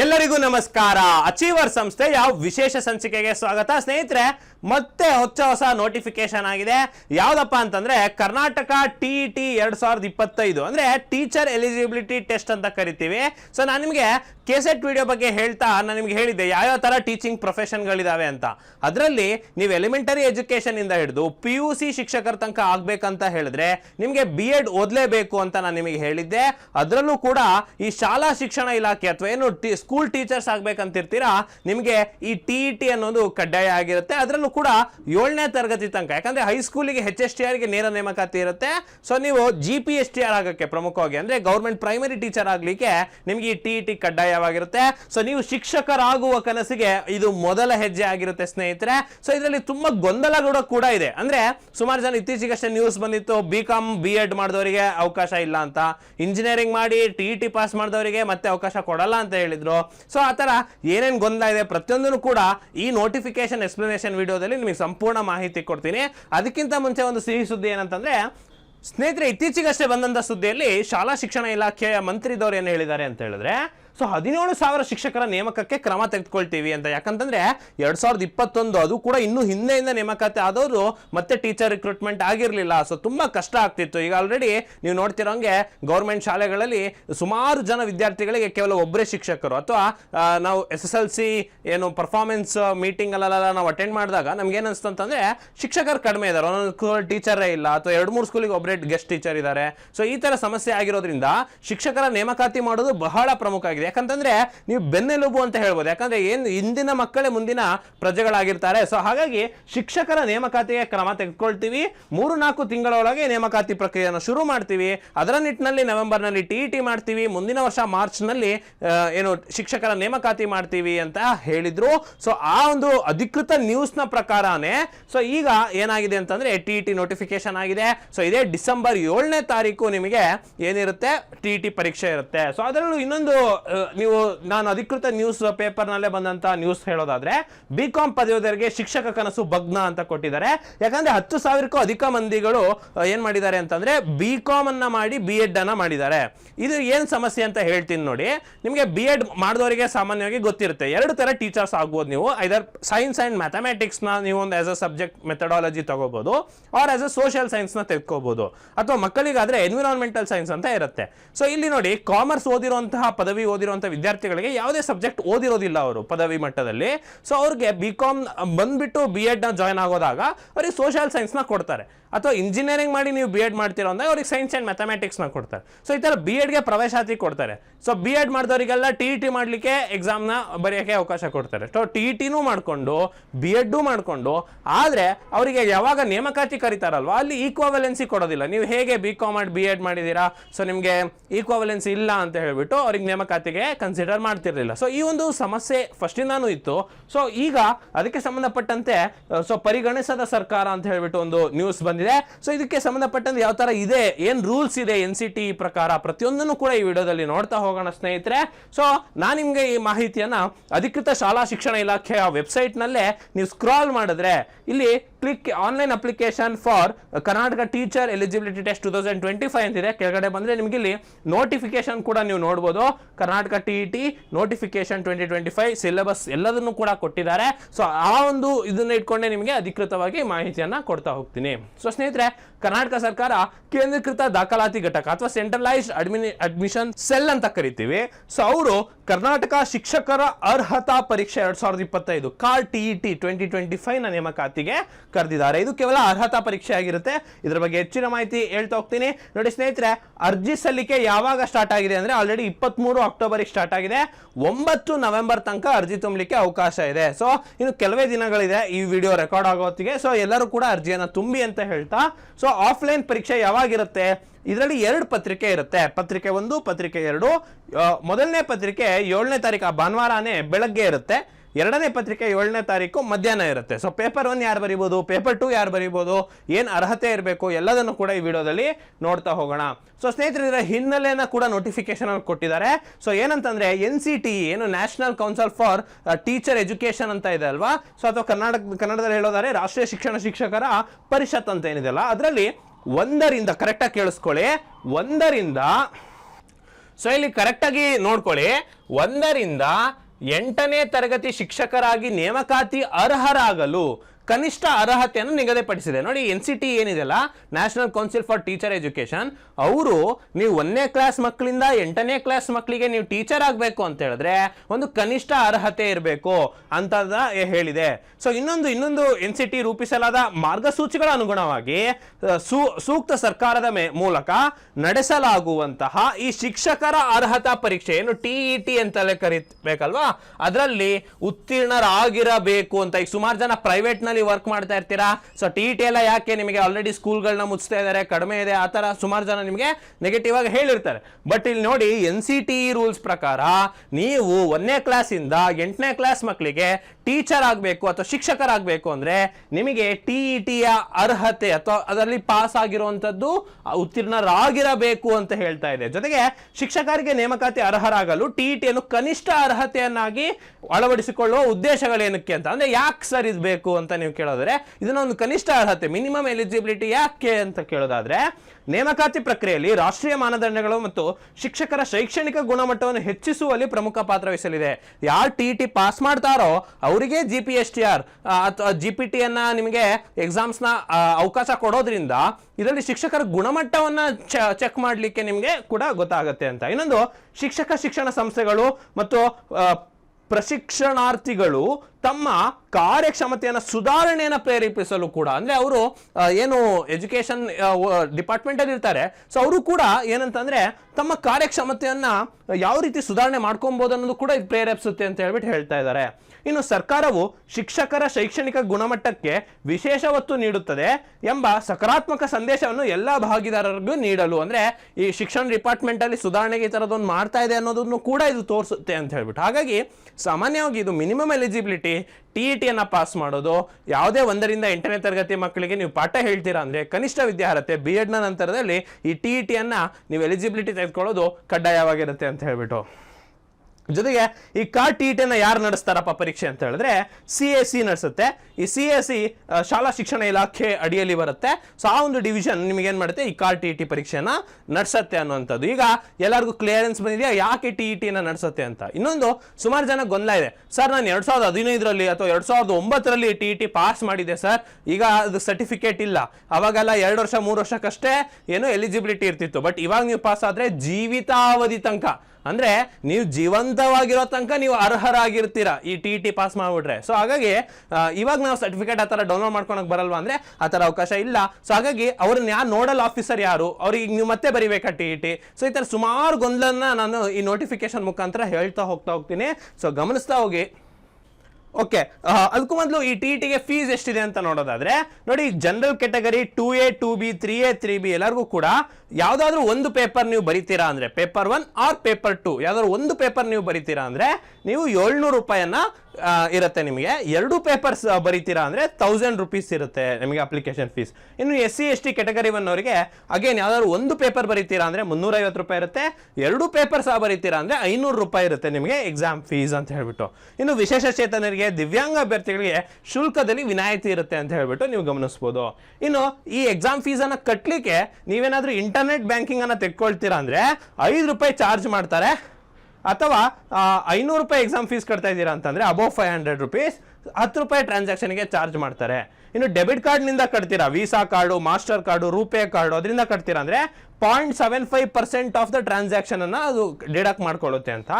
ಎಲ್ಲರಿಗೂ ನಮಸ್ಕಾರ. ಅಚೀವರ್ ಸಂಸ್ಥೆಯ ವಿಶೇಷ ಸಂಚಿಕೆಗೆ ಸ್ವಾಗತ. ಸ್ನೇಹಿತರೆ, ಮತ್ತೆ ಹೊಚ್ಚ ಹೊಸ ನೋಟಿಫಿಕೇಶನ್ ಆಗಿದೆ. ಯಾವ್ದಪ್ಪ ಅಂತಂದ್ರೆ, ಕರ್ನಾಟಕ ಟಿ ಟಿ ಎರಡ್ ಸಾವಿರದ ಇಪ್ಪತ್ತೈದು. ಅಂದ್ರೆ ಟೀಚರ್ ಎಲಿಜಿಬಿಲಿಟಿ ಟೆಸ್ಟ್ ಅಂತ ಕರಿತೀವಿ. ಸೊ ನಾನು ನಿಮಗೆ ಕೆಸೆಟ್ ವಿಡಿಯೋ ಬಗ್ಗೆ ಹೇಳ್ತಾ ನಾನು ನಿಮ್ಗೆ ಹೇಳಿದ್ದೆ, ಯಾವ್ಯಾವ ತರ ಟೀಚಿಂಗ್ ಪ್ರೊಫೆಷನ್ಗಳಿದಾವೆ ಅಂತ. ಅದರಲ್ಲಿ ನೀವು ಎಲಿಮೆಂಟರಿ ಎಜುಕೇಶನ್ ಇಂದ ಹಿಡಿದು ಪಿ ಯು ಸಿ ಶಿಕ್ಷಕರ ತನಕ ಆಗ್ಬೇಕಂತ ಹೇಳಿದ್ರೆ ನಿಮಗೆ ಬಿ ಎಡ್ ಓದಲೇಬೇಕು ಅಂತ ನಾನು ನಿಮಗೆ ಹೇಳಿದ್ದೆ. ಅದರಲ್ಲೂ ಕೂಡ ಈ ಶಾಲಾ ಶಿಕ್ಷಣ ಇಲಾಖೆ ಅಥವಾ ಏನು ಸ್ಕೂಲ್ ಟೀಚರ್ಸ್ ಆಗ್ಬೇಕಂತಿರ್ತೀರಾ, ನಿಮಗೆ ಈ ಟಿ ಇ ಟಿ ಅನ್ನೋದು ಕಡ್ಡಾಯ ಆಗಿರುತ್ತೆ. ಅದರಲ್ಲೂ ಕೂಡ ಏಳನೇ ತರಗತಿ ತನಕ, ಯಾಕಂದ್ರೆ ಹೈಸ್ಕೂಲಿಗೆ ಹೆಚ್ ಎಸ್ ಟಿ ಆರ್ಗೆ ನೇರ ನೇಮಕಾತಿ ಇರುತ್ತೆ. ಸೊ ನೀವು G P S T R ಆಗಕ್ಕೆ ಪ್ರಮುಖವಾಗಿ, ಅಂದ್ರೆ ಗೌರ್ಮೆಂಟ್ ಪ್ರೈಮರಿ ಟೀಚರ್ ಆಗಲಿಕ್ಕೆ ನಿಮಗೆ ಈ ಟಿ ಇ ಟಿ ಕಡ್ಡಾಯವಾಗಿರುತ್ತೆ ಸೊ ನೀವು ಶಿಕ್ಷಕರಾಗುವ ಕನಸಿಗೆ ಇದು ಮೊದಲ ಹೆಜ್ಜೆ ಆಗಿರುತ್ತೆ ಸ್ನೇಹಿತರೆ. ಸೊ ಇದರಲ್ಲಿ ತುಂಬಾ ಗೊಂದಲಗಳು ಕೂಡ ಇದೆ. ಅಂದ್ರೆ ಸುಮಾರು ಜನ ಇತ್ತೀಚೆಗಷ್ಟೇ ನ್ಯೂಸ್ ಬಂದಿತ್ತು ಬಿ ಕಾಮ್ ಬಿ ಎಡ್ ಮಾಡಿದವರಿಗೆ ಅವಕಾಶ ಇಲ್ಲ ಅಂತ. ಇಂಜಿನಿಯರಿಂಗ್ ಮಾಡಿ ಟಿ ಟಿ ಪಾಸ್ ಮಾಡಿದವರಿಗೆ ಮತ್ತೆ ಅವಕಾಶ ಕೊಡಲ್ಲ ಅಂತ ಹೇಳಿದ್ರು. ಸೊ ಆತರ ಥರ ಏನೇನು ಗೊಂದಲ ಇದೆ ಪ್ರತಿಯೊಂದನ್ನು ಕೂಡ ಈ ನೋಟಿಫಿಕೇಶನ್ ಎಕ್ಸ್ಪ್ಲನೇಷನ್ ವಿಡಿಯೋದಲ್ಲಿ ನಿಮಗೆ ಸಂಪೂರ್ಣ ಮಾಹಿತಿ ಕೊಡ್ತೀನಿ. ಅದಕ್ಕಿಂತ ಮುಂಚೆ ಒಂದು ಸಿಹಿ ಸುದ್ದಿ ಏನಂತಂದ್ರೆ, ಸ್ನೇಹಿತರೆ, ಇತ್ತೀಚೆಗಷ್ಟೇ ಬಂದಂತ ಸುದ್ದಿಯಲ್ಲಿ ಶಾಲಾ ಶಿಕ್ಷಣ ಇಲಾಖೆಯ ಮಂತ್ರಿದವರು ಏನು ಹೇಳಿದ್ದಾರೆ ಅಂತ ಹೇಳಿದ್ರೆ ಸೊ ಹದಿನೇಳು ಸಾವಿರ ಶಿಕ್ಷಕರ ನೇಮಕಕ್ಕೆ ಕ್ರಮ ತೆಗೆದುಕೊಳ್ತೀವಿ ಅಂತ. ಯಾಕಂತಂದ್ರೆ ಎರಡ್ ಸಾವಿರದ ಇಪ್ಪತ್ತೊಂದು ಅದು ಕೂಡ ಇನ್ನೂ ಹಿಂದೆಯಿಂದ ನೇಮಕಾತಿ ಆದವರು ಮತ್ತೆ ಟೀಚರ್ ರಿಕ್ರೂಟ್ಮೆಂಟ್ ಆಗಿರಲಿಲ್ಲ. ಸೊ ತುಂಬಾ ಕಷ್ಟ ಆಗ್ತಿತ್ತು. ಈಗ ಆಲ್ರೆಡಿ ನೀವು ನೋಡ್ತಿರೋಂಗೆ ಗೌರ್ಮೆಂಟ್ ಶಾಲೆಗಳಲ್ಲಿ ಸುಮಾರು ಜನ ವಿದ್ಯಾರ್ಥಿಗಳಿಗೆ ಕೇವಲ ಒಬ್ಬರೇ ಶಿಕ್ಷಕರು. ಅಥವಾ ನಾವು ಎಸ್ ಎಸ್ ಎಲ್ ಸಿ ಏನು ಪರ್ಫಾರ್ಮೆನ್ಸ್ ಮೀಟಿಂಗ್ ಅಲ್ಲೆಲ್ಲ ನಾವು ಅಟೆಂಡ್ ಮಾಡಿದಾಗ ನಮ್ಗೆ ಏನು ಅಂತಂದ್ರೆ ಶಿಕ್ಷಕರು ಕಡಿಮೆ ಇದ್ದಾರೆ. ಒಂದೊಂದು ಸ್ಕೂಲ್ ಟೀಚರೇ ಇಲ್ಲ. ಅಥವಾ ಎರಡು ಮೂರು ಸ್ಕೂಲಿಗೆ ಒಬ್ಬರೇ ಗೆಸ್ಟ್ ಟೀಚರ್ ಇದ್ದಾರೆ. ಸೊ ಈ ತರ ಸಮಸ್ಯೆ ಆಗಿರೋದ್ರಿಂದ ಶಿಕ್ಷಕರ ನೇಮಕಾತಿ ಮಾಡೋದು ಬಹಳ ಪ್ರಮುಖ ಆಗಿದೆ. ಯಾಕಂತಂದ್ರೆ ನೀವು ಬೆನ್ನೆಲುಬು ಅಂತ ಹೇಳ್ಬೋದು. ಯಾಕಂದ್ರೆ ಏನು ಇಂದಿನ ಮಕ್ಕಳೇ ಮುಂದಿನ ಪ್ರಜೆಗಳಾಗಿರ್ತಾರೆ. ಸೊ ಹಾಗಾಗಿ ಶಿಕ್ಷಕರ ನೇಮಕಾತಿಗೆ ಕ್ರಮ ತೆಗೆದುಕೊಳ್ತೀವಿ. ಮೂರು ನಾಲ್ಕು ತಿಂಗಳೊಳಗೆ ನೇಮಕಾತಿ ಪ್ರಕ್ರಿಯೆಯನ್ನು ಶುರು ಮಾಡ್ತೀವಿ. ಅದರ ನಿಟ್ಟಿನಲ್ಲಿ ನವೆಂಬರ್ನಲ್ಲಿ ಟಿ ಟಿ ಮಾಡ್ತೀವಿ. ಮುಂದಿನ ವರ್ಷ ಮಾರ್ಚ್ನಲ್ಲಿ ಏನು ಶಿಕ್ಷಕರ ನೇಮಕಾತಿ ಮಾಡ್ತೀವಿ ಅಂತ ಹೇಳಿದ್ರು. ಸೊ ಆ ಒಂದು ಅಧಿಕೃತ ನ್ಯೂಸ್ನ ಪ್ರಕಾರನೇ ಸೊ ಈಗ ಏನಾಗಿದೆ ಅಂತಂದ್ರೆ ಟಿ ಟಿ ನೋಟಿಫಿಕೇಶನ್ ಆಗಿದೆ. ಸೊ ಇದೇ ಡಿಸೆಂಬರ್ ಏಳನೇ ತಾರೀಕು ನಿಮಗೆ ಏನಿರುತ್ತೆ? ಟಿ ಟಿ ಪರೀಕ್ಷೆ ಇರುತ್ತೆ. ಸೊ ಅದರಲ್ಲೂ ಇನ್ನೊಂದು ನೀವು, ನಾನು ಅಧಿಕೃತ ನ್ಯೂಸ್ ಪೇಪರ್ನಲ್ಲೇ ಬಂದಂತ ನ್ಯೂಸ್ ಹೇಳೋದಾದ್ರೆ ಬಿ ಕಾಮ್ ಪದವೀಧರಿಗೆ ಶಿಕ್ಷಕ ಕನಸು ಭಗ್ನ ಅಂತ ಕೊಟ್ಟಿದ್ದಾರೆ. ಯಾಕಂದ್ರೆ ಹತ್ತು ಸಾವಿರಕ್ಕೂ ಅಧಿಕ ಮಂದಿಗಳು ಏನ್ ಮಾಡಿದ್ದಾರೆ ಅಂತಂದ್ರೆ ಬಿ ಕಾಮ್ ಅನ್ನ ಮಾಡಿ ಬಿ ಎಡ್ ಅನ್ನ ಮಾಡಿದ್ದಾರೆ. ಇದು ಏನ್ ಸಮಸ್ಯೆ ಅಂತ ಹೇಳ್ತೀನಿ ನೋಡಿ. ನಿಮಗೆ ಬಿ ಎಡ್ ಮಾಡಿದವರಿಗೆ ಸಾಮಾನ್ಯವಾಗಿ ಗೊತ್ತಿರುತ್ತೆ. ಎರಡು ತರ ಟೀಚರ್ಸ್ ಆಗ್ಬೋದು ನೀವು. ಐದರ್ ಸೈನ್ಸ್ ಅಂಡ್ ಮ್ಯಾಥಮೆಟಿಕ್ಸ್ನ ನೀವು ಒಂದು ಆಸ್ ಅ ಸಬ್ಜೆಕ್ಟ್ ಮೆಥಡಾಲಜಿ ತಗೋಬಹುದು ಆರ್ ಆಸ್ ಅ ಸೋಷಿಯಲ್ ಸೈನ್ಸ್ನ ತೆಗೆದುಕೋಬಹುದು ಅಥವಾ ಮಕ್ಕಳಿಗಾದ್ರೆ ಎನ್ವಿರಾನ್ಮೆಂಟಲ್ ಸೈನ್ಸ್ ಅಂತ ಇರುತ್ತೆ. ಸೊ ಇಲ್ಲಿ ನೋಡಿ ಕಾಮರ್ಸ್ ಓದಿರುವಂತಹ ಪದವಿ ಓದಿರುವಂತಹ ವಿದ್ಯಾರ್ಥಿಗಳಿಗೆ ಯಾವುದೇ ಸಬ್ಜೆಕ್ಟ್ ಓದಿರೋದಿಲ್ಲ ಅವರು ಪದವಿ ಮಟ್ಟದಲ್ಲಿ. ಸೊ ಅವ್ರಿಗೆ ಬಿ ಕಾಮ್ ಬಂದ್ಬಿಟ್ಟು ಬಿ ಎಡ್ನ ಜಾಯ್ನ್ ಆಗೋದಾಗ ಅವ್ರಿಗೆ ಸೋಷಿಯಲ್ ಸೈನ್ಸ್ನ ಕೊಡ್ತಾರೆ. ಅಥವಾ ಇಂಜಿನಿಯರಿಂಗ್ ಮಾಡಿ ನೀವು ಬಿ ಎಡ್ ಮಾಡ್ತಿರೋ ಅಂದಾಗ ಅವ್ರಿಗೆ ಸೈನ್ಸ್ ಆ್ಯಂಡ್ ಮ್ಯಾಥಮೆಟಿಕ್ಸ್ನ ಕೊಡ್ತಾರೆ. ಸೊ ಈ ಥರ ಬಿ ಎಡ್ಗೆ ಪ್ರವೇಶಾತಿ ಕೊಡ್ತಾರೆ. ಸೊ ಬಿ ಎಡ್ ಮಾಡಿದವರಿಗೆಲ್ಲ ಟಿ ಇ ಟಿ ಮಾಡಲಿಕ್ಕೆ ಎಕ್ಸಾಮ್ನ ಬರೆಯೋಕ್ಕೆ ಅವಕಾಶ ಕೊಡ್ತಾರೆ. ಸೊ ಟಿ ಇ ಟಿನೂ ಮಾಡಿಕೊಂಡು ಬಿ ಎಡ್ಡು ಮಾಡಿಕೊಂಡು, ಆದರೆ ಅವರಿಗೆ ಯಾವಾಗ ನೇಮಕಾತಿ ಕರೀತಾರಲ್ವ, ಅಲ್ಲಿ ಈಕ್ವಾವೆಲೆನ್ಸಿ ಕೊಡೋದಿಲ್ಲ. ನೀವು ಹೇಗೆ ಬಿ ಕಾಮ್ ಮಾಡಿ ಬಿ ಎಡ್ ಮಾಡಿದ್ದೀರಾ ಸೊ ನಿಮಗೆ ಈಕ್ವಾವೆಲೆನ್ಸಿ ಇಲ್ಲ ಅಂತ ಹೇಳಿಬಿಟ್ಟು ಅವ್ರಿಗೆ ನೇಮಕಾತಿಗೆ ಕನ್ಸಿಡರ್ ಮಾಡ್ತಿರ್ಲಿಲ್ಲ. ಸೊ ಈ ಒಂದು ಸಮಸ್ಯೆ ಫಸ್ಟಿಂದಾನು ಇತ್ತು. ಸೊ ಈಗ ಅದಕ್ಕೆ ಸಂಬಂಧಪಟ್ಟಂತೆ ಸೊ ಪರಿಗಣಿಸದ ಸರ್ಕಾರ ಅಂತ ಹೇಳಿಬಿಟ್ಟು ಒಂದು ನ್ಯೂಸ್ ಬಂದಿದೆ. ಸೊ ಇದಕ್ಕೆ ಸಂಬಂಧಪಟ್ಟಂತೆ ಯಾವ ತರ ಇದೆ, ಏನ್ ರೂಲ್ಸ್ ಇದೆ ಎನ್ ಸಿ ಪ್ರಕಾರ ಪ್ರತಿಯೊಂದನ್ನು ಕೂಡ ಈ ವಿಡಿಯೋದಲ್ಲಿ ನೋಡ್ತಾ ಹೋಗೋಣ ಸ್ನೇಹಿತರೆ. ಸೊ ನಾನು ನಿಮ್ಗೆ ಈ ಮಾಹಿತಿಯನ್ನ ಅಧಿಕೃತ ಶಾಲಾ ಶಿಕ್ಷಣ ಇಲಾಖೆಯ ವೆಬ್ಸೈಟ್ ನಲ್ಲೇ ನೀವು ಸ್ಕ್ರಾಲ್ ಮಾಡಿದ್ರೆ, ಇಲ್ಲಿ click online application for Karnataka teacher eligibility test two thousand twenty five ಅಂತಿದೆ. ಕೆಳಗಡೆ ಬಂದ್ರೆ ನಿಮ್ಗೆ ಇಲ್ಲಿ ನೋಟಿಫಿಕೇಶನ್ ಕೂಡ ನೀವು ನೋಡ್ಬೋದು. Karnataka T E T notification twenty twenty five syllabus ಎಲ್ಲದನ್ನು ಕೂಡ ಕೊಟ್ಟಿದ್ದಾರೆ. ಸೊ ಆ ಒಂದು ಇದನ್ನ ಇಟ್ಕೊಂಡೆ ನಿಮಗೆ ಅಧಿಕೃತವಾಗಿ ಮಾಹಿತಿಯನ್ನ ಕೊಡ್ತಾ ಹೋಗ್ತೀನಿ. ಸೊ ಸ್ನೇಹಿತರೆ, ಕರ್ನಾಟಕ ಸರ್ಕಾರ ಕೇಂದ್ರೀಕೃತ ದಾಖಲಾತಿ ಘಟಕ ಅಥವಾ ಸೆಂಟ್ರಲೈಸ್ಡ್ ಅಡ್ಮಿನಿ ಅಡ್ಮಿಷನ್ ಸೆಲ್ ಅಂತ ಕರಿತೀವಿ. ಸೊ ಅವರು ಕರ್ನಾಟಕ ಶಿಕ್ಷಕರ ಅರ್ಹತಾ ಪರೀಕ್ಷೆ ಎರಡ್ ಸಾವಿರದ ಇಪ್ಪತ್ತೈದು. Car T T twenty twenty ಫೈವ್ನ ನೇಮಕಾತಿಗೆ ಕರೆದಿದ್ದಾರೆ. ಇದು ಕೇವಲ ಅರ್ಹತಾ ಪರೀಕ್ಷೆ ಆಗಿರುತ್ತೆ. ಇದರ ಬಗ್ಗೆ ಹೆಚ್ಚಿನ ಮಾಹಿತಿ ಹೇಳ್ತಾ ಹೋಗ್ತೀನಿ. ನೋಡಿ ಸ್ನೇಹಿತರೆ, ಅರ್ಜಿ ಸಲ್ಲಿಕೆ ಯಾವಾಗ ಸ್ಟಾರ್ಟ್ ಆಗಿದೆ ಅಂದ್ರೆ ಆಲ್ರೆಡಿ ಇಪ್ಪತ್ತ್ಮೂರು ಅಕ್ಟೋಬರ್ಗೆ ಸ್ಟಾರ್ಟ್ ಆಗಿದೆ. ಒಂಬತ್ತು ನವೆಂಬರ್ ತನಕ ಅರ್ಜಿ ತುಂಬಲಿಕ್ಕೆ ಅವಕಾಶ ಇದೆ. ಸೊ ಇನ್ನು ಕೆಲವೇ ದಿನಗಳಿದೆ ಈ ವಿಡಿಯೋ ರೆಕಾರ್ಡ್ ಆಗೋ ಹೊತ್ತಿಗೆ ಸೊ ಎಲ್ಲರೂ ಕೂಡ ಅರ್ಜಿಯನ್ನು ತುಂಬಿ ಅಂತ ಹೇಳ್ತಾ. ಸೊ ಆಫ್ಲೈನ್ ಪರೀಕ್ಷೆ ಯಾವಾಗಿರುತ್ತೆ? ಇದರಲ್ಲಿ ಎರಡು ಪತ್ರಿಕೆ ಇರುತ್ತೆ. ಪತ್ರಿಕೆ ಒಂದು, ಪತ್ರಿಕೆ ಎರಡು. ಮೊದಲನೇ ಪತ್ರಿಕೆ ಏಳನೇ ತಾರೀಕು, ಆ ಭಾನುವಾರನೇ ಬೆಳಗ್ಗೆ ಇರುತ್ತೆ. ಎರಡನೇ ಪತ್ರಿಕೆ ಏಳನೇ ತಾರೀಕು ಮಧ್ಯಾಹ್ನ ಇರುತ್ತೆ. ಸೊ ಪೇಪರ್ ಒನ್ ಯಾರು ಬರಿಬೋದು? ಪೇಪರ್ ಟು ಯಾರು ಬರಿಬೋದು? ಏನು ಅರ್ಹತೆ ಇರಬೇಕು? ಎಲ್ಲದನ್ನು ಕೂಡ ಈ ವಿಡಿಯೋದಲ್ಲಿ ನೋಡ್ತಾ ಹೋಗೋಣ. ಸೊ ಸ್ನೇಹಿತರೆ ಇದರ ಹಿನ್ನೆಲೆಯನ್ನು ಕೂಡ ನೋಟಿಫಿಕೇಶನ್ ಕೊಟ್ಟಿದ್ದಾರೆ. ಸೊ ಏನಂತಂದ್ರೆ, ಎನ್ ಸಿ ಟಿ ಏನು national council for teacher education ಅಂತ ಇದೆ ಅಲ್ವಾ? ಸೊ ಅಥವಾ ಕರ್ನಾಟಕ, ಕನ್ನಡದಲ್ಲಿ ಹೇಳೋದಾದ್ರೆ, ರಾಷ್ಟ್ರೀಯ ಶಿಕ್ಷಣ ಶಿಕ್ಷಕರ ಪರಿಷತ್ ಅಂತ ಏನಿದೆಯಲ್ಲ ಅದರಲ್ಲಿ ಒಂದರಿಂದ ಕರೆಕ್ಟಾಗಿ ಕೇಳಿಸ್ಕೊಳ್ಳಿ. ಒಂದರಿಂದ ಸೊ ಇಲ್ಲಿ ಕರೆಕ್ಟಾಗಿ ನೋಡ್ಕೊಳ್ಳಿ. ಒಂದರಿಂದ ಎಂಟನೇ ತರಗತಿ ಶಿಕ್ಷಕರಾಗಿ ನೇಮಕಾತಿ ಅರ್ಹರಾಗಲು ಕನಿಷ್ಠ ಅರ್ಹತೆಯನ್ನು ನಿಗದಿಪಡಿಸಿದೆ. ನೋಡಿ, ಎನ್ ಸಿ ಟಿ ಏನಿದೆಯಲ್ಲ national council for teacher education ಅವರು ನೀವು ಒಂದನೇ ಕ್ಲಾಸ್ ಮಕ್ಕಳಿಂದ ಎಂಟನೇ ಕ್ಲಾಸ್ ಮಕ್ಕಳಿಗೆ ನೀವು ಟೀಚರ್ ಆಗಬೇಕು ಅಂತ ಹೇಳಿದ್ರೆ, ಒಂದು ಕನಿಷ್ಠ ಅರ್ಹತೆ ಇರಬೇಕು ಅಂತ ಹೇಳಿದೆ. ಸೊ ಇನ್ನೊಂದು ಇನ್ನೊಂದು ಎನ್ ಸಿ ಟಿ ರೂಪಿಸಲಾದ ಮಾರ್ಗಸೂಚಿಗಳ ಅನುಗುಣವಾಗಿ ಸೂಕ್ತ ಸರ್ಕಾರದ ಮೇ, ಮೂಲಕ ನಡೆಸಲಾಗುವಂತಹ ಈ ಶಿಕ್ಷಕರ ಅರ್ಹತಾ ಪರೀಕ್ಷೆ ಏನು ಟಿ ಇ ಟಿ ಅಂತಲೇ ಕರಿಬೇಕಲ್ವಾ? ಅದರಲ್ಲಿ ಉತ್ತೀರ್ಣರಾಗಿರಬೇಕು ಅಂತ, ಈಗ ಸುಮಾರು ಜನ ಪ್ರೈವೇಟ್ ನಲ್ಲಿ ವರ್ಕ್ ಮಾಡ್ತಾ ಇರ್ತೀರಾ? ಸೊ ಟಿ ಟಿ ಎಲ್ಲ ಯಾಕೆ ನಿಮಗೆ ಆಲ್ರೆಡಿ ಸ್ಕೂಲ್ಗಳನ್ನ ಮುಚ್ತಾ ಇದ್ದಾರೆ? ಕಡಿಮೆ ಇದೆ. ಆ ಥರ ಸುಮಾರು ಜನ ನಿಮಗೆ ನೆಗೆಟಿವ್ ಆಗಿ ಹೇಳಿರ್ತಾರೆ. ಬಟ್ ಇಲ್ಲಿ ನೋಡಿ ಎನ್ ಸಿ ಟಿ ರೂಲ್ಸ್ ಪ್ರಕಾರ ನೀವು ಒಂದನೇ ಕ್ಲಾಸಿಂದ ಎಂಟನೇ ಕ್ಲಾಸ್ ಮಕ್ಕಳಿಗೆ ಟೀಚರ್ ಆಗಬೇಕು ಅಥವಾ ಶಿಕ್ಷಕರಾಗಬೇಕು ಅಂದ್ರೆ ನಿಮಗೆ ಟಿ ಇ ಟಿಯ ಅರ್ಹತೆ ಅಥವಾ ಅದರಲ್ಲಿ ಪಾಸ್ ಆಗಿರುವಂಥದ್ದು ಉತ್ತೀರ್ಣರಾಗಿರಬೇಕು ಅಂತ ಹೇಳ್ತಾ ಇದೆ. ಜೊತೆಗೆ ಶಿಕ್ಷಕರಿಗೆ ನೇಮಕಾತಿ ಅರ್ಹರಾಗಲು ಟಿ ಇ ಟಿಯನ್ನು ಕನಿಷ್ಠ ಅರ್ಹತೆಯನ್ನಾಗಿ ಅಳವಡಿಸಿಕೊಳ್ಳುವ ಉದ್ದೇಶಗಳೇನಕ್ಕೆ ಅಂತ? ಅಂದ್ರೆ ಯಾಕೆ ಸರ್ ಇದು ಅಂತ ನೀವು ಕೇಳೋದ್ರೆ ಇದನ್ನ ಒಂದು ಕನಿಷ್ಠ ಅರ್ಹತೆ ಮಿನಿಮಮ್ ಎಲಿಜಿಬಿಲಿಟಿ ಯಾಕೆ ಅಂತ ಕೇಳೋದಾದ್ರೆ, ನೇಮಕಾತಿ ಪ್ರಕ್ರಿಯೆಯಲ್ಲಿ ರಾಷ್ಟ್ರೀಯ ಮಾನದಂಡಗಳು ಮತ್ತು ಶಿಕ್ಷಕರ ಶೈಕ್ಷಣಿಕ ಗುಣಮಟ್ಟವನ್ನು ಹೆಚ್ಚಿಸುವಲ್ಲಿ ಪ್ರಮುಖ ಪಾತ್ರ ವಹಿಸಲಿದೆ. ಯಾರು ಟಿ ಟಿ ಪಾಸ್ ಮಾಡ್ತಾರೋ, ಅವರಿಗೆ G P S T R ಅಥವಾ ಜಿ ಪಿ ಟಿಯನ್ನ ನಿಮಗೆ ಎಕ್ಸಾಮ್ಸ್ನ ಅವಕಾಶ ಕೊಡೋದ್ರಿಂದ ಇದರಲ್ಲಿ ಶಿಕ್ಷಕರ ಗುಣಮಟ್ಟವನ್ನ ಚೆಕ್ ಮಾಡಲಿಕ್ಕೆ ನಿಮಗೆ ಕೂಡ ಗೊತ್ತಾಗುತ್ತೆ ಅಂತ. ಇನ್ನೊಂದು, ಶಿಕ್ಷಕ ಶಿಕ್ಷಣ ಸಂಸ್ಥೆಗಳು ಮತ್ತು ಪ್ರಶಿಕ್ಷಣಾರ್ಥಿಗಳು ತಮ್ಮ ಕಾರ್ಯಕ್ಷಮತೆಯನ್ನು ಸುಧಾರಣೆಯನ್ನು ಪ್ರೇರೇಪಿಸಲು ಕೂಡ, ಅಂದರೆ ಅವರು ಏನು ಎಜುಕೇಶನ್ ಡಿಪಾರ್ಟ್ಮೆಂಟಲ್ಲಿ ಇರ್ತಾರೆ, ಸೊ ಅವರು ಕೂಡ ಏನಂತಂದರೆ ತಮ್ಮ ಕಾರ್ಯಕ್ಷಮತೆಯನ್ನು ಯಾವ ರೀತಿ ಸುಧಾರಣೆ ಮಾಡ್ಕೊಬೋದು ಅನ್ನೋದು ಕೂಡ ಇದು ಪ್ರೇರೇಪಿಸುತ್ತೆ ಅಂತ ಹೇಳ್ಬಿಟ್ಟು ಹೇಳ್ತಾ ಇದ್ದಾರೆ. ಇನ್ನು ಸರ್ಕಾರವು ಶಿಕ್ಷಕರ ಶೈಕ್ಷಣಿಕ ಗುಣಮಟ್ಟಕ್ಕೆ ವಿಶೇಷ ಒತ್ತು ನೀಡುತ್ತದೆ ಎಂಬ ಸಕಾರಾತ್ಮಕ ಸಂದೇಶವನ್ನು ಎಲ್ಲ ಭಾಗಿದಾರರಿಗೂ ನೀಡಲು, ಅಂದರೆ ಈ ಶಿಕ್ಷಣ ಡಿಪಾರ್ಟ್ಮೆಂಟಲ್ಲಿ ಸುಧಾರಣೆಗೆ ಈ ಥರದೊಂದು ಮಾಡ್ತಾ ಇದೆ ಅನ್ನೋದನ್ನು ಕೂಡ ಇದು ತೋರಿಸುತ್ತೆ ಅಂತ ಹೇಳ್ಬಿಟ್ಟು. ಹಾಗಾಗಿ ಸಾಮಾನ್ಯವಾಗಿ ಇದು ಮಿನಿಮಮ್ ಎಲಿಜಿಬಿಲಿಟಿ ಟಿ ಇ ಟಿಯನ್ನು ಪಾಸ್ ಮಾಡೋದು, ಯಾವುದೇ ಒಂದರಿಂದ ಎಂಟನೇ ತರಗತಿ ಮಕ್ಕಳಿಗೆ ನೀವು ಪಾಠ ಹೇಳ್ತೀರಾ ಅಂದರೆ ಕನಿಷ್ಠ ವಿದ್ಯಾರ್ಹತೆ ಬಿ ಎಡ್ನ ನಂತರದಲ್ಲಿ ಈ ಟಿ ಇ ಟಿಯನ್ನು ನೀವು ಎಲಿಜಿಬಿಲಿಟಿ ತೆಗೆದುಕೊಳ್ಳೋದು ಕಡ್ಡಾಯವಾಗಿರುತ್ತೆ ಅಂತ ಹೇಳ್ಬಿಟ್ಟು. ಜೊತೆಗೆ ಈ ಕಾರ್ ಟಿ ಟಿನ ಯಾರು ನಡೆಸ್ತಾರಪ್ಪ ಪರೀಕ್ಷೆ ಅಂತ ಹೇಳಿದ್ರೆ ಸಿ ಎ ಸಿ ನಡೆಸುತ್ತೆ. ಈ ಸಿ ಎ ಸಿ ಶಾಲಾ ಶಿಕ್ಷಣ ಇಲಾಖೆ ಅಡಿಯಲ್ಲಿ ಬರುತ್ತೆ. ಸೊ ಆ ಒಂದು ಡಿವಿಷನ್ ನಿಮಗೇನು ಮಾಡುತ್ತೆ? ಈ ಕಾರ್ ಟಿ ಟಿ ಪರೀಕ್ಷೆನ ನಡೆಸುತ್ತೆ ಅನ್ನುವಂಥದ್ದು. ಈಗ ಎಲ್ಲರಿಗೂ ಕ್ಲಿಯರೆನ್ಸ್ ಬಂದಿದೆಯಾ? ಯಾಕೆ ಟಿ ಇ ಟಿನ ನಡೆಸುತ್ತೆ ಅಂತ? ಇನ್ನೊಂದು, ಸುಮಾರು ಜನ ಗೊಂದಲ ಇದೆ. ಸರ್ ನಾನು ಎರಡು ಸಾವಿರದ ಹದಿನೈದರಲ್ಲಿ ಅಥವಾ ಎರಡು ಸಾವಿರದ ಒಂಬತ್ತರಲ್ಲಿ ಟಿ ಇ ಟಿ ಪಾಸ್ ಮಾಡಿದೆ ಸರ್ ಈಗ ಅದು ಸರ್ಟಿಫಿಕೇಟ್ ಇಲ್ಲ. ಅವಾಗೆಲ್ಲ ಎರಡು ವರ್ಷ, ಮೂರು ವರ್ಷಕ್ಕಷ್ಟೇ ಏನು ಎಲಿಜಿಬಿಲಿಟಿ ಇರ್ತಿತ್ತು. ಬಟ್ ಇವಾಗ ನೀವು ಪಾಸ್ ಆದರೆ ಜೀವಿತಾವಧಿ ತನಕ. ಅಂದ್ರೆ ನೀವು ಜೀವಂತವಾಗಿರೋ ತನಕ ನೀವು ಅರ್ಹರಾಗಿರ್ತೀರ? ಈ ಟಿ ಟಿ ಪಾಸ್ ಮಾಡ್ಬಿಟ್ರೆ. ಸೊ ಹಾಗಾಗಿ ಇವಾಗ ನಾವು ಸರ್ಟಿಫಿಕೇಟ್ ಆ ಥರ ಡೌನ್ಲೋಡ್ ಮಾಡ್ಕೊಳಕ್ ಬರಲ್ವಾ ಅಂದ್ರೆ ಆ ಥರ ಅವಕಾಶ ಇಲ್ಲ. ಸೊ ಹಾಗಾಗಿ ಅವ್ರನ್ನ ಯಾರು ನೋಡಲ್ ಆಫೀಸರ್ ಯಾರು? ಅವ್ರಿಗೆ ನೀವು ಮತ್ತೆ ಬರಿಬೇಕಾ ಟಿ ಟಿ ಸೊ ಈ ಥರ ಸುಮಾರು ಗೊಂದಲನ್ನ ನಾನು ಈ ನೋಟಿಫಿಕೇಶನ್ ಮುಖಾಂತರ ಹೇಳ್ತಾ ಹೋಗ್ತಾ ಹೋಗ್ತೀನಿ. ಸೊ ಗಮನಿಸ್ತಾ ಹೋಗಿ. ಓಕೆ ಅದಕ್ಕೂ ಮೊದಲು ಈ ಟಿ ಟಿಗೆ ಫೀಸ್ ಎಷ್ಟಿದೆ ಅಂತ ನೋಡೋದಾದ್ರೆ, ನೋಡಿ general category two A two B three A three B ಎಲ್ಲರಿಗೂ ಕೂಡ ಯಾವುದಾದ್ರೂ ಒಂದು ಪೇಪರ್ ನೀವು ಬರಿತೀರಾ ಅಂದ್ರೆ paper one or paper two ಯಾವ್ದಾದ್ರು ಒಂದು ಪೇಪರ್ ನೀವು ಬರಿತೀರಾ ಅಂದ್ರೆ, ನೀವು ಏಳ್ನೂರು ರೂಪಾಯಿಯನ್ನ ಇರುತ್ತೆ ನಿಮಗೆ. ಎರಡು ಪೇಪರ್ಸ್ ಬರೀತೀರಾ ಅಂದರೆ ತೌಸಂಡ್ ರುಪೀಸ್ ಇರುತ್ತೆ ನಿಮಗೆ ಅಪ್ಲಿಕೇಶನ್ ಫೀಸ್ ಇನ್ನು S C, S T category one ಅವರಿಗೆ ಅಗೇನ್ ಯಾವ್ದಾದ್ರು ಒಂದು ಪೇಪರ್ ಬರೀತೀರಾ ಅಂದರೆ ಮುನ್ನೂರೈವತ್ತು ರೂಪಾಯಿ ಇರುತ್ತೆ. ಎರಡು ಪೇಪರ್ಸ್ ಬರಿತೀರಾ ಅಂದ್ರೆ ಐನೂರು ರೂಪಾಯಿ ಇರುತ್ತೆ ನಿಮಗೆ ಎಕ್ಸಾಮ್ ಫೀಸ್ ಅಂತ ಹೇಳ್ಬಿಟ್ಟು. ಇನ್ನು ವಿಶೇಷ ಚೇತನರಿಗೆ, ದಿವ್ಯಾಂಗ ಅಭ್ಯರ್ಥಿಗಳಿಗೆ ಶುಲ್ಕದಲ್ಲಿ ವಿನಾಯಿತಿ ಇರುತ್ತೆ ಅಂತ ಹೇಳ್ಬಿಟ್ಟು ನೀವು ಗಮನಿಸ್ಬೋದು. ಇನ್ನು ಈ ಎಕ್ಸಾಮ್ ಫೀಸನ್ನು ಕಟ್ಟಲಿಕ್ಕೆ ನೀವೇನಾದರೂ ಇಂಟರ್ನೆಟ್ ಬ್ಯಾಂಕಿಂಗನ್ನು ತೆಕ್ಕೊಳ್ತೀರಾ ಅಂದರೆ ಐದು ರೂಪಾಯಿ ಚಾರ್ಜ್ ಮಾಡ್ತಾರೆ. ಅಥವಾ ಐನೂರು ರೂಪಾಯಿ ಎಕ್ಸಾಮ್ ಫೀಸ್ ಕಟ್ತಾ ಇದ್ದೀರಾ ಅಂತಂದರೆ ಅಬೌವ್ ಫೈವ್ ಹಂಡ್ರೆಡ್ ರುಪೀಸ್ ಹತ್ತು ರೂಪಾಯಿ ಟ್ರಾನ್ಸಾಕ್ಷನ್ಗೆ ಚಾರ್ಜ್ ಮಾಡ್ತಾರೆ. ಇನ್ನು ಡೆಬಿಟ್ ಕಾರ್ಡ್ನಿಂದ ಕಟ್ತೀರಾ? Visa card master card RuPay card ಅದರಿಂದ ಕಟ್ತೀರಾ ಅಂದರೆ point seven five percent of the transaction ಅನ್ನ ಅದು ಡಿಡಕ್ಟ್ ಮಾಡ್ಕೊಳ್ಳುತ್ತೆ ಅಂತ.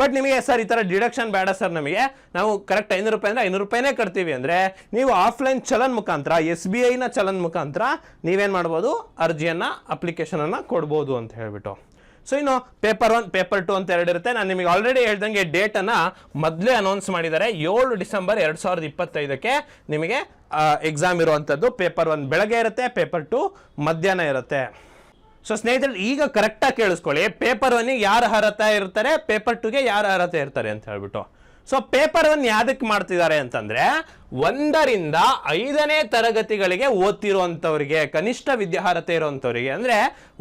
ಬಟ್ ನಿಮಗೆ ಸರ್ ಈ ಥರ ಡಿಡಕ್ಷನ್ ಬೇಡ ಸರ್ ನಮಗೆ. ನಾವು ಕರೆಕ್ಟ್ ಐನೂರು ರೂಪಾಯಿ ಅಂದರೆ ಐನೂರು ರೂಪಾಯಿನೇ ಕಟ್ತೀವಿ ಅಂದರೆ ನೀವು ಆಫ್ಲೈನ್ ಚಲನ್ ಮುಖಾಂತರ ಎಸ್ ಬಿ ಐನ ಚಲನ್ ಮುಖಾಂತರ ನೀವೇನು ಮಾಡ್ಬೋದು? ಅರ್ಜಿಯನ್ನು ಅಪ್ಲಿಕೇಶನನ್ನು ಕೊಡ್ಬೋದು ಅಂತ ಹೇಳ್ಬಿಟ್ಟು. ಸೊ ಇನ್ನು ಪೇಪರ್ ಒನ್ ಪೇಪರ್ ಟು ಅಂತ ಎರಡು ಇರುತ್ತೆ. ನಾನು ನಿಮಗೆ ಆಲ್ರೆಡಿ ಹೇಳ್ದಂಗೆ ಡೇಟನ್ನು ಮೊದಲೇ ಅನೌನ್ಸ್ ಮಾಡಿದ್ದಾರೆ. ಏಳು ಡಿಸೆಂಬರ್ ಎರಡು ಸಾವಿರದ ಇಪ್ಪತ್ತೈದಕ್ಕೆ ನಿಮಗೆ ಎಕ್ಸಾಮ್ ಇರುವಂಥದ್ದು ಪೇಪರ್ ಒನ್ ಬೆಳಗ್ಗೆ ಇರುತ್ತೆ ಪೇಪರ್ ಟು ಮಧ್ಯಾಹ್ನ ಇರುತ್ತೆ. ಸೊ ಸ್ನೇಹಿತರು, ಈಗ ಕರೆಕ್ಟಾಗಿ ಕೇಳಿಸ್ಕೊಳ್ಳಿ. ಪೇಪರ್ ಒನ್ಗೆ ಯಾರು ಅರ್ಹತೆ ಇರ್ತಾರೆ? ಪೇಪರ್ ಟುಗೆ ಯಾರು ಅರ್ಹತೆ ಇರ್ತಾರೆ ಅಂತ ಹೇಳ್ಬಿಟ್ಟು. ಸೊ ಪೇಪರ್ ಒನ್ ಯಾವ್ದಕ್ಕೆ ಮಾಡ್ತಿದ್ದಾರೆ ಅಂತಂದ್ರೆ, ಒಂದರಿಂದ ಐದನೇ ತರಗತಿಗಳಿಗೆ ಓದ್ತಿರುವಂತವ್ರಿಗೆ ಕನಿಷ್ಠ ವಿದ್ಯಾರ್ಹತೆ ಇರುವಂತವ್ರಿಗೆ ಅಂದ್ರೆ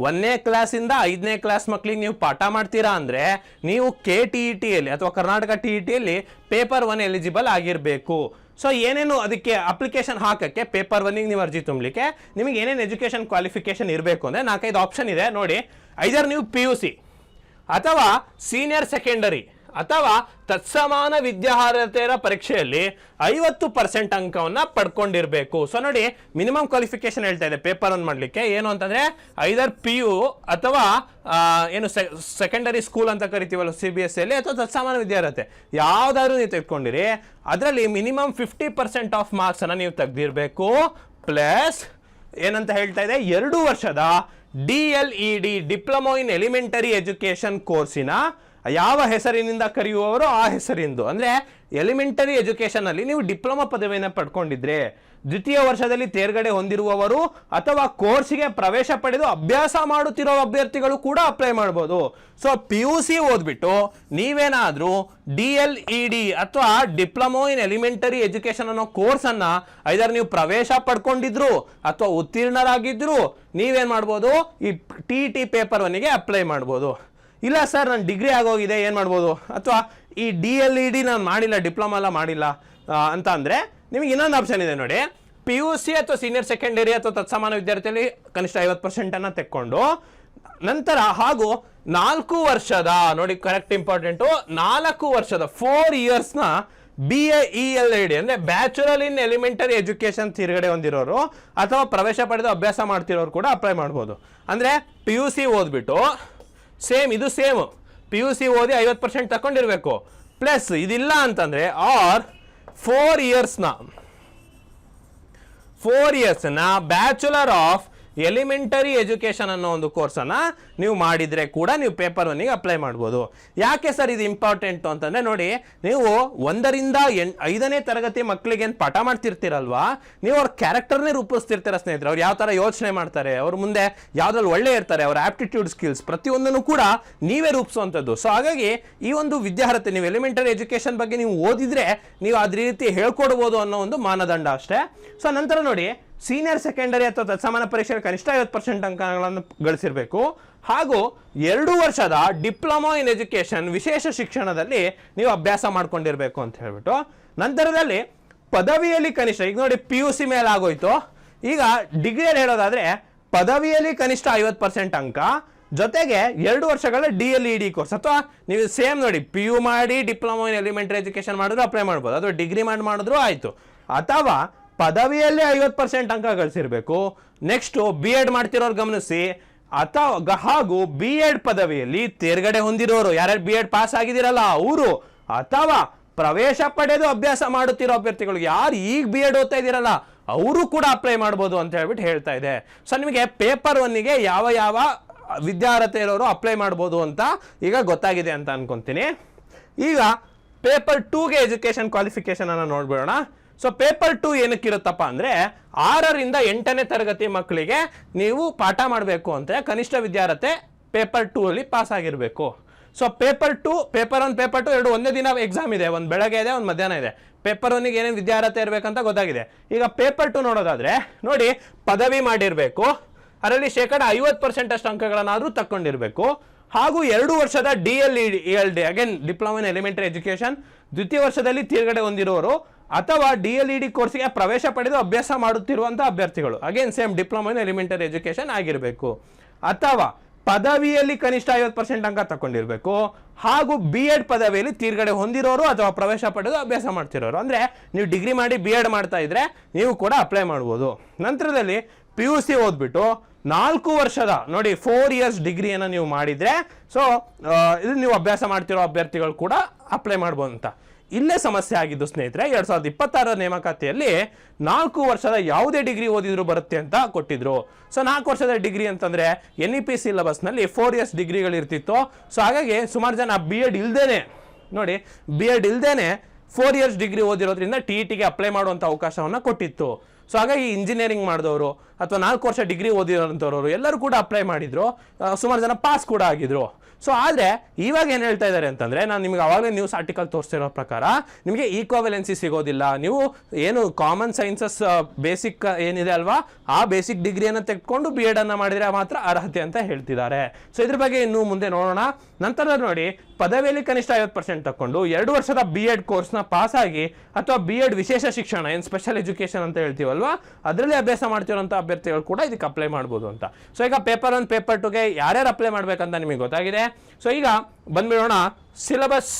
ಒಂದನೇ ಕ್ಲಾಸಿಂದ ಐದನೇ ಕ್ಲಾಸ್ ಮಕ್ಕಳಿಗೆ ನೀವು ಪಾಠ ಮಾಡ್ತೀರಾ ಅಂದ್ರೆ, ನೀವು ಕೆ ಟಿ ಇ ಟಿಯಲ್ಲಿ ಅಥವಾ ಕರ್ನಾಟಕ ಟಿ ಇ ಟಿಯಲ್ಲಿ ಪೇಪರ್ ಒನ್ ಎಲಿಜಿಬಲ್ ಆಗಿರಬೇಕು. ಸೊ ಏನೇನು ಅದಕ್ಕೆ ಅಪ್ಲಿಕೇಶನ್ ಹಾಕಕ್ಕೆ ಪೇಪರ್ ಒನ್ನಿಗೆ ನೀವು ಅರ್ಜಿ ತುಂಬಲಿಕ್ಕೆ, ನಿಮಗೆ ಏನೇನು ಎಜುಕೇಷನ್ ಕ್ವಾಲಿಫಿಕೇಶನ್ ಇರಬೇಕು ಅಂದರೆ ನಾಲ್ಕೈದು ಆಪ್ಷನ್ ಇದೆ. ನೋಡಿ ಐದರ್ ನೀವು ಪಿ ಯು ಸಿ ಅಥವಾ ಸೀನಿಯರ್ ಸೆಕೆಂಡರಿ ಅಥವಾ ತತ್ಸಮಾನ ವಿದ್ಯಾರ್ಹತೆಯರ ಪರೀಕ್ಷೆಯಲ್ಲಿ ಐವತ್ತು ಪರ್ಸೆಂಟ್ ಅಂಕವನ್ನು ಪಡ್ಕೊಂಡಿರಬೇಕು. ಸೊ ನೋಡಿ ಮಿನಿಮಮ್ ಕ್ವಾಲಿಫಿಕೇಶನ್ ಹೇಳ್ತಾ ಇದೆ. ಪೇಪರ್ ಒಂದು ಮಾಡಲಿಕ್ಕೆ. ಏನು ಅಂತಂದರೆ ಐದರ್ ಪಿ ಯು ಅಥವಾ ಏನು ಸೆಕೆಂಡರಿ ಸ್ಕೂಲ್ ಅಂತ ಕರಿತೀವಲ್ಲ ಸಿ ಬಿ ಎಸ್ ಸಿಯಲ್ಲಿ ಅಥವಾ ತತ್ಸಮಾನ ವಿದ್ಯಾರ್ಹತೆ. ಯಾವ್ದಾದ್ರು ನೀವು ತೆಗೆದುಕೊಂಡಿರಿ, ಅದರಲ್ಲಿ ಮಿನಿಮಮ್ ಫಿಫ್ಟಿ ಪರ್ಸೆಂಟ್ ಆಫ್ ಮಾರ್ಕ್ಸನ್ನು ನೀವು ತೆಗ್ದಿರ್ಬೇಕು ಪ್ಲಸ್ ಏನಂತ ಹೇಳ್ತಾ ಇದೆ, ಎರಡು ವರ್ಷದ D L E D diploma in elementary education ಕೋರ್ಸಿನ ಯಾವ ಹೆಸರಿನಿಂದ ಕರೆಯುವವರು ಆ ಹೆಸರಿಂದು. ಅಂದ್ರೆ ಎಲಿಮೆಂಟರಿ ಎಜುಕೇಷನಲ್ಲಿ ನೀವು ಡಿಪ್ಲೊಮಾ ಪದವಿಯನ್ನು ಪಡ್ಕೊಂಡಿದ್ರೆ, ದ್ವಿತೀಯ ವರ್ಷದಲ್ಲಿ ತೇರ್ಗಡೆ ಹೊಂದಿರುವವರು ಅಥವಾ ಕೋರ್ಸಿಗೆ ಪ್ರವೇಶ ಪಡೆದು ಅಭ್ಯಾಸ ಮಾಡುತ್ತಿರೋ ಅಭ್ಯರ್ಥಿಗಳು ಕೂಡ ಅಪ್ಲೈ ಮಾಡ್ಬೋದು. ಸೊ ಪಿ ಯು ಸಿ ಓದ್ಬಿಟ್ಟು ನೀವೇನಾದರೂ ಡಿ ಎಲ್ ಇ ಡಿ ಅಥವಾ ಡಿಪ್ಲೊಮೋ ಇನ್ ಎಲಿಮೆಂಟರಿ ಎಜುಕೇಷನ್ ಅನ್ನೋ ಕೋರ್ಸನ್ನು ಐದರ್ ನೀವು ಪ್ರವೇಶ ಪಡ್ಕೊಂಡಿದ್ರು ಅಥವಾ ಉತ್ತೀರ್ಣರಾಗಿದ್ರು, ನೀವೇನು ಮಾಡ್ಬೋದು? ಈ ಟಿ ಟಿ ಪೇಪರ್ ಅಪ್ಲೈ ಮಾಡ್ಬೋದು. ಇಲ್ಲ ಸರ್, ನಾನು ಡಿಗ್ರಿ ಆಗೋಗಿದೆ, ಏನು ಮಾಡ್ಬೋದು? ಅಥವಾ ಈ ಡಿ ಎಲ್ ಇ ಡಿ ನಾನು ಮಾಡಿಲ್ಲ, ಡಿಪ್ಲೊಮಾ ಎಲ್ಲ ಮಾಡಿಲ್ಲ ಅಂತ ಅಂದರೆ ನಿಮಗೆ ಇನ್ನೊಂದು ಆಪ್ಷನ್ ಇದೆ ನೋಡಿ. ಪಿ ಯು ಸಿ ಅಥವಾ ಸೀನಿಯರ್ ಸೆಕೆಂಡರಿ ಅಥವಾ ತತ್ಸಮಾನ ವಿದ್ಯಾರ್ಥಿಯಲ್ಲಿ ಕನಿಷ್ಠ ಐವತ್ತು ಪರ್ಸೆಂಟನ್ನು ತೆಕ್ಕೊಂಡು, ನಂತರ ಹಾಗೂ ನಾಲ್ಕು ವರ್ಷದ, ನೋಡಿ ಕರೆಕ್ಟ್ ಇಂಪಾರ್ಟೆಂಟು ನಾಲ್ಕು ವರ್ಷದ four ಇಯರ್ಸ್ನ B A E L I D ಅಂದರೆ ಬ್ಯಾಚುಲರ್ ಇನ್ ಎಲಿಮೆಂಟರಿ ಎಜುಕೇಷನ್ ತಿರುಗಡೆ ಹೊಂದಿರೋರು, ಅಥವಾ ಪ್ರವೇಶ ಪಡೆದು ಅಭ್ಯಾಸ ಮಾಡ್ತಿರೋರು ಕೂಡ ಅಪ್ಲೈ ಮಾಡ್ಬೋದು. ಅಂದರೆ ಪಿ ಯು ಸಿ ಓದ್ಬಿಟ್ಟು ಸೇಮ್ ಇದು ಸೇಮ್ ಪಿ ಯು ಸಿ ಓದಿ ಐವತ್ತು ಪರ್ಸೆಂಟ್ ತಗೊಂಡಿರಬೇಕು ಪ್ಲಸ್ ಇದಿಲ್ಲ ಅಂತಂದ್ರೆ ಆರ್ ಫೋರ್ ಇಯರ್ಸ್ನ ಫೋರ್ ಇಯರ್ಸ್ನ ಬ್ಯಾಚುಲರ್ ಆಫ್ ಎಲಿಮೆಂಟರಿ ಎಜುಕೇಶನ್ ಅನ್ನೋ ಒಂದು ಕೋರ್ಸನ್ನು ನೀವು ಮಾಡಿದರೆ ಕೂಡ ನೀವು ಪೇಪರ್ ಒನ್ನಿಗೆ ಅಪ್ಲೈ ಮಾಡ್ಬೋದು. ಯಾಕೆ ಸರ್ ಇದು ಇಂಪಾರ್ಟೆಂಟು ಅಂತಂದರೆ ನೋಡಿ, ನೀವು ಒಂದರಿಂದ ಎನ್ ಐದನೇ ತರಗತಿ ಮಕ್ಕಳಿಗೆ ಏನು ಪಾಠ ಮಾಡ್ತಿರ್ತೀರಲ್ವಾ? ನೀವು ಅವ್ರ ಕ್ಯಾರೆಕ್ಟರ್ನೇ ರೂಪಿಸ್ತಿರ್ತೀರ ಸ್ನೇಹಿತರೆ. ಅವ್ರು ಯಾವ ಥರ ಯೋಚನೆ ಮಾಡ್ತಾರೆ, ಅವ್ರ ಮುಂದೆ ಯಾವುದ್ರಲ್ಲಿ ಒಳ್ಳೆ ಇರ್ತಾರೆ, ಅವ್ರ ಆಪ್ಟಿಟ್ಯೂಡ್ ಸ್ಕಿಲ್ಸ್ ಪ್ರತಿಯೊಂದನ್ನು ಕೂಡ ನೀವೇ ರೂಪಿಸುವಂಥದ್ದು. ಸೊ ಹಾಗಾಗಿ ಈ ಒಂದು ವಿದ್ಯಾರ್ಥಿ ನೀವು ಎಲಿಮೆಂಟರಿ ಎಜುಕೇಶನ್ ಬಗ್ಗೆ ನೀವು ಓದಿದ್ರೆ ನೀವು ಅದೇ ರೀತಿ ಹೇಳ್ಕೊಡ್ಬೋದು ಅನ್ನೋ ಒಂದು ಮಾನದಂಡ ಅಷ್ಟೇ. ಸೊ ನಂತರ ನೋಡಿ ಸೀನಿಯರ್ ಸೆಕೆಂಡರಿ ಅಥವಾ ತತ್ಸಮಾನ ಪರೀಕ್ಷೆಯಲ್ಲಿ ಕನಿಷ್ಠ ಐವತ್ತು ಪರ್ಸೆಂಟ್ ಅಂಕಗಳನ್ನು ಗಳಿಸಿರಬೇಕು. ಹಾಗೂ ಎರಡು ವರ್ಷದ ಡಿಪ್ಲೊಮಾ ಇನ್ ಎಜುಕೇಷನ್ ವಿಶೇಷ ಶಿಕ್ಷಣದಲ್ಲಿ ನೀವು ಅಭ್ಯಾಸ ಮಾಡ್ಕೊಂಡಿರಬೇಕು ಅಂತ ಹೇಳ್ಬಿಟ್ಟು. ನಂತರದಲ್ಲಿ ಪದವಿಯಲ್ಲಿ ಕನಿಷ್ಠ, ಈಗ ನೋಡಿ ಪಿ ಯು ಸಿ ಮೇಲೆ ಆಗೋಯ್ತು. ಈಗ ಡಿಗ್ರಿಯಲ್ಲಿ ಹೇಳೋದಾದರೆ ಪದವಿಯಲ್ಲಿ ಕನಿಷ್ಠ ಐವತ್ತು ಪರ್ಸೆಂಟ್ ಅಂಕ, ಜೊತೆಗೆ ಎರಡು ವರ್ಷಗಳ D L E D course ಅಥವಾ ನೀವು ಸೇಮ್ ನೋಡಿ ಪಿ ಯು ಮಾಡಿ ಡಿಪ್ಲೊಮಾ ಇನ್ ಎಲಿಮೆಂಟ್ರಿ ಎಜುಕೇಷನ್ ಮಾಡಿದ್ರು ಅಪ್ಲೈ ಮಾಡ್ಬೋದು. ಅಥವಾ ಡಿಗ್ರಿ ಮಾಡಿ ಮಾಡಿದ್ರು ಆಯಿತು. ಅಥವಾ ಪದವಿಯಲ್ಲಿ ಐವತ್ತು ಪರ್ಸೆಂಟ್ ಅಂಕ ಗಳಿಸಿರ್ಬೇಕು. ನೆಕ್ಸ್ಟ್ ಬಿ ಎಡ್ ಮಾಡ್ತಿರೋರು ಗಮನಿಸಿ. ಅಥವಾ ಹಾಗೂ ಬಿ ಎಡ್ ಪದವಿಯಲ್ಲಿ ತೇರ್ಗಡೆ ಹೊಂದಿರೋರು. ಯಾರ್ಯಾರು ಬಿ ಎಡ್ ಪಾಸ್ ಆಗಿದ್ದೀರಲ್ಲ ಅವರು. ಅಥವಾ ಪ್ರವೇಶ ಪಡೆದು ಅಭ್ಯಾಸ ಮಾಡುತ್ತಿರೋ ಅಭ್ಯರ್ಥಿಗಳಿಗೆ ಯಾರು ಈಗ ಬಿ ಎಡ್ ಓದ್ತಾ ಇದ್ದೀರಲ್ಲ ಅವರು ಕೂಡ ಅಪ್ಲೈ ಮಾಡ್ಬೋದು ಅಂತ ಹೇಳ್ಬಿಟ್ಟು ಹೇಳ್ತಾ ಇದೆ. ಸೊ ನಿಮಗೆ ಪೇಪರ್ ಒನ್ನಿಗೆ ಯಾವ ಯಾವ ವಿದ್ಯಾರ್ಹತೆ ಇರೋರು ಅಪ್ಲೈ ಮಾಡ್ಬೋದು ಅಂತ ಈಗ ಗೊತ್ತಾಗಿದೆ ಅಂತ ಅನ್ಕೊಂತೀನಿ. ಈಗ ಪೇಪರ್ ಟೂಗೆ ಕ್ವಾಲಿಫಿಕೇಶನ್ ಅನ್ನ ನೋಡ್ಬಿಡೋಣ. ಸೊ ಪೇಪರ್ ಟು ಏನಕ್ಕಿರುತ್ತಪ್ಪ ಅಂದ್ರೆ ಆರರಿಂದ ಎಂಟನೇ ತರಗತಿ ಮಕ್ಕಳಿಗೆ ನೀವು ಪಾಠ ಮಾಡಬೇಕು ಅಂತ ಕನಿಷ್ಠ ವಿದ್ಯಾರ್ಹತೆ ಪೇಪರ್ ಟೂ ಅಲ್ಲಿ ಪಾಸ್ ಆಗಿರಬೇಕು. So paper two paper one paper two ಎರಡು ಒಂದೇ ದಿನ ಎಕ್ಸಾಮ್ ಇದೆ. ಒಂದು ಬೆಳಗ್ಗೆ ಇದೆ, ಒಂದು ಮಧ್ಯಾಹ್ನ ಇದೆ. ಪೇಪರ್ ಒನ್ಗೆ ಏನೇನು ವಿದ್ಯಾರ್ಹತೆ ಇರಬೇಕಂತ ಗೊತ್ತಾಗಿದೆ. ಈಗ ಪೇಪರ್ ಟು ನೋಡೋದಾದ್ರೆ, ನೋಡಿ, ಪದವಿ ಮಾಡಿರಬೇಕು. ಅದರಲ್ಲಿ ಶೇಕಡ ಐವತ್ತು ಪರ್ಸೆಂಟ್ ಅಷ್ಟು ಅಂಕಗಳನ್ನಾದರೂ ತಕ್ಕೊಂಡಿರಬೇಕು. ಹಾಗೂ ಎರಡು ವರ್ಷದ D L E L D again diploma in elementary education ದ್ವಿತೀಯ ವರ್ಷದಲ್ಲಿ ತೀರ್ಗಡೆ ಹೊಂದಿರುವವರು ಅಥವಾ ಡಿ ಎಲ್ ಇ ಡಿ ಕೋರ್ಸ್ಗೆ ಪ್ರವೇಶ ಪಡೆದು ಅಭ್ಯಾಸ ಮಾಡುತ್ತಿರುವಂಥ ಅಭ್ಯರ್ಥಿಗಳು. Again same diploma in elementary education ಆಗಿರಬೇಕು. ಅಥವಾ ಪದವಿಯಲ್ಲಿ ಕನಿಷ್ಠ ಐವತ್ತು ಪರ್ಸೆಂಟ್ ಅಂಕ ತಗೊಂಡಿರಬೇಕು ಹಾಗೂ ಬಿ ಎಡ್ ಪದವಿಯಲ್ಲಿ ತೀರ್ಗಡೆ ಹೊಂದಿರೋರು ಅಥವಾ ಪ್ರವೇಶ ಪಡೆದು ಅಭ್ಯಾಸ ಮಾಡ್ತಿರೋರು. ಅಂದ್ರೆ ನೀವು ಡಿಗ್ರಿ ಮಾಡಿ ಬಿ ಎಡ್ ಮಾಡ್ತಾ ಇದ್ರೆ ನೀವು ಕೂಡ ಅಪ್ಲೈ ಮಾಡ್ಬೋದು. ನಂತರದಲ್ಲಿ ಪಿ ಯು ಸಿ ಓದ್ಬಿಟ್ಟು ನಾಲ್ಕು ವರ್ಷದ, ನೋಡಿ ಫೋರ್ ಇಯರ್ಸ್ ಡಿಗ್ರಿಯನ್ನು ನೀವು ಮಾಡಿದ್ರೆ ಸೊ ಇದು ನೀವು ಅಭ್ಯಾಸ ಮಾಡ್ತಿರೋ ಅಭ್ಯರ್ಥಿಗಳು ಕೂಡ ಅಪ್ಲೈ ಮಾಡ್ಬೋದು ಅಂತ ಇಲ್ಲೇ ಸಮಸ್ಯೆ ಆಗಿದ್ದು ಸ್ನೇಹಿತರೆ, ಎರಡ್ ಸಾವಿರದ ಇಪ್ಪತ್ತಾರರ ನೇಮಕಾತಿಯಲ್ಲಿ ನಾಲ್ಕು ವರ್ಷದ ಯಾವುದೇ ಡಿಗ್ರಿ ಓದಿದ್ರು ಬರುತ್ತೆ ಅಂತ ಕೊಟ್ಟಿದ್ರು. ಸೊ ನಾಲ್ಕು ವರ್ಷದ ಡಿಗ್ರಿ ಅಂತಂದ್ರೆ ಎನ್ ಇ ಪಿ ಸಿಲೆಬಸ್ನಲ್ಲಿ ಫೋರ್ ಇಯರ್ಸ್ ಡಿಗ್ರಿಗಳಿರ್ತಿತ್ತು ಸೊ ಹಾಗಾಗಿ ಸುಮಾರು ಜನ ಬಿ ಎಡ್ ಇಲ್ದೇನೆ, ನೋಡಿ ಬಿ ಎಡ್ ಇಲ್ದೇನೆ ಫೋರ್ ಇಯರ್ಸ್ ಡಿಗ್ರಿ ಓದಿರೋದ್ರಿಂದ ಟಿ ಇ ಟಿಗೆ ಅಪ್ಲೈ ಮಾಡುವಂಥ ಅವಕಾಶವನ್ನ ಕೊಟ್ಟಿತ್ತು. ಸೊ ಹಾಗಾಗಿ ಇಂಜಿನಿಯರಿಂಗ್ ಮಾಡಿದವರು ಅಥವಾ ನಾಲ್ಕು ವರ್ಷ ಡಿಗ್ರಿ ಓದಿರೋಂಥವ್ರು ಎಲ್ಲರೂ ಕೂಡ ಅಪ್ಲೈ ಮಾಡಿದ್ರು. ಸುಮಾರು ಜನ ಪಾಸ್ ಕೂಡ ಆಗಿದ್ರು. ಸೊ ಆದರೆ ಇವಾಗ ಏನು ಹೇಳ್ತಾ ಇದ್ದಾರೆ ಅಂತಂದರೆ, ನಾನು ನಿಮಗೆ ಅವಾಗಲೇ ನ್ಯೂಸ್ ಆರ್ಟಿಕಲ್ ತೋರಿಸ್ತಿರೋ ಪ್ರಕಾರ, ನಿಮಗೆ ಈಕ್ವಾವೆಲೆನ್ಸಿ ಸಿಗೋದಿಲ್ಲ. ನೀವು ಏನು ಕಾಮನ್ ಸೈನ್ಸಸ್ ಬೇಸಿಕ್ ಏನಿದೆ ಅಲ್ವಾ, ಆ ಬೇಸಿಕ್ ಡಿಗ್ರಿಯನ್ನು ತೆಗೆದುಕೊಂಡು ಬಿ ಎಡನ್ನು ಮಾಡಿದರೆ ಮಾತ್ರ ಅರ್ಹತೆ ಅಂತ ಹೇಳ್ತಿದ್ದಾರೆ. ಸೊ ಇದ್ರ ಬಗ್ಗೆ ಇನ್ನು ಮುಂದೆ ನೋಡೋಣ. ನಂತರ ನೋಡಿ, ಪದವಿಯಲ್ಲಿ ಕನಿಷ್ಠ ಐವತ್ತು ಪರ್ಸೆಂಟ್ ತಗೊಂಡು ಎರಡು ವರ್ಷದ ಬಿ ಎಡ್ ಕೋರ್ಸ್ನ ಪಾಸ್ ಆಗಿ ಅಥವಾ ಬಿ ಎಡ್ ವಿಶೇಷ ಶಿಕ್ಷಣ, ಏನು ಸ್ಪೆಷಲ್ ಎಜುಕೇಶನ್ ಅಂತ ಹೇಳ್ತೀವಲ್ವಾ, ಅದರಲ್ಲಿ ಅಭ್ಯಾಸ ಮಾಡ್ತಿರೋಂಥ ಅಭ್ಯರ್ಥಿಗಳು ಕೂಡ ಇದಕ್ಕೆ ಅಪ್ಲೈ ಮಾಡ್ಬೋದು ಅಂತ. ಸೊ ಈಗ ಪೇಪರ್ ಒನ್ ಪೇಪರ್ ಟುಗೆ ಯಾರ್ಯಾರು ಅಪ್ಲೈ ಮಾಡಬೇಕಂತ ನಿಮಗೆ ಗೊತ್ತಾಗಿದೆ? ಸೊ ಈಗ ಬಂದ್ಬಿಡೋಣ ಸಿಲೆಬಸ್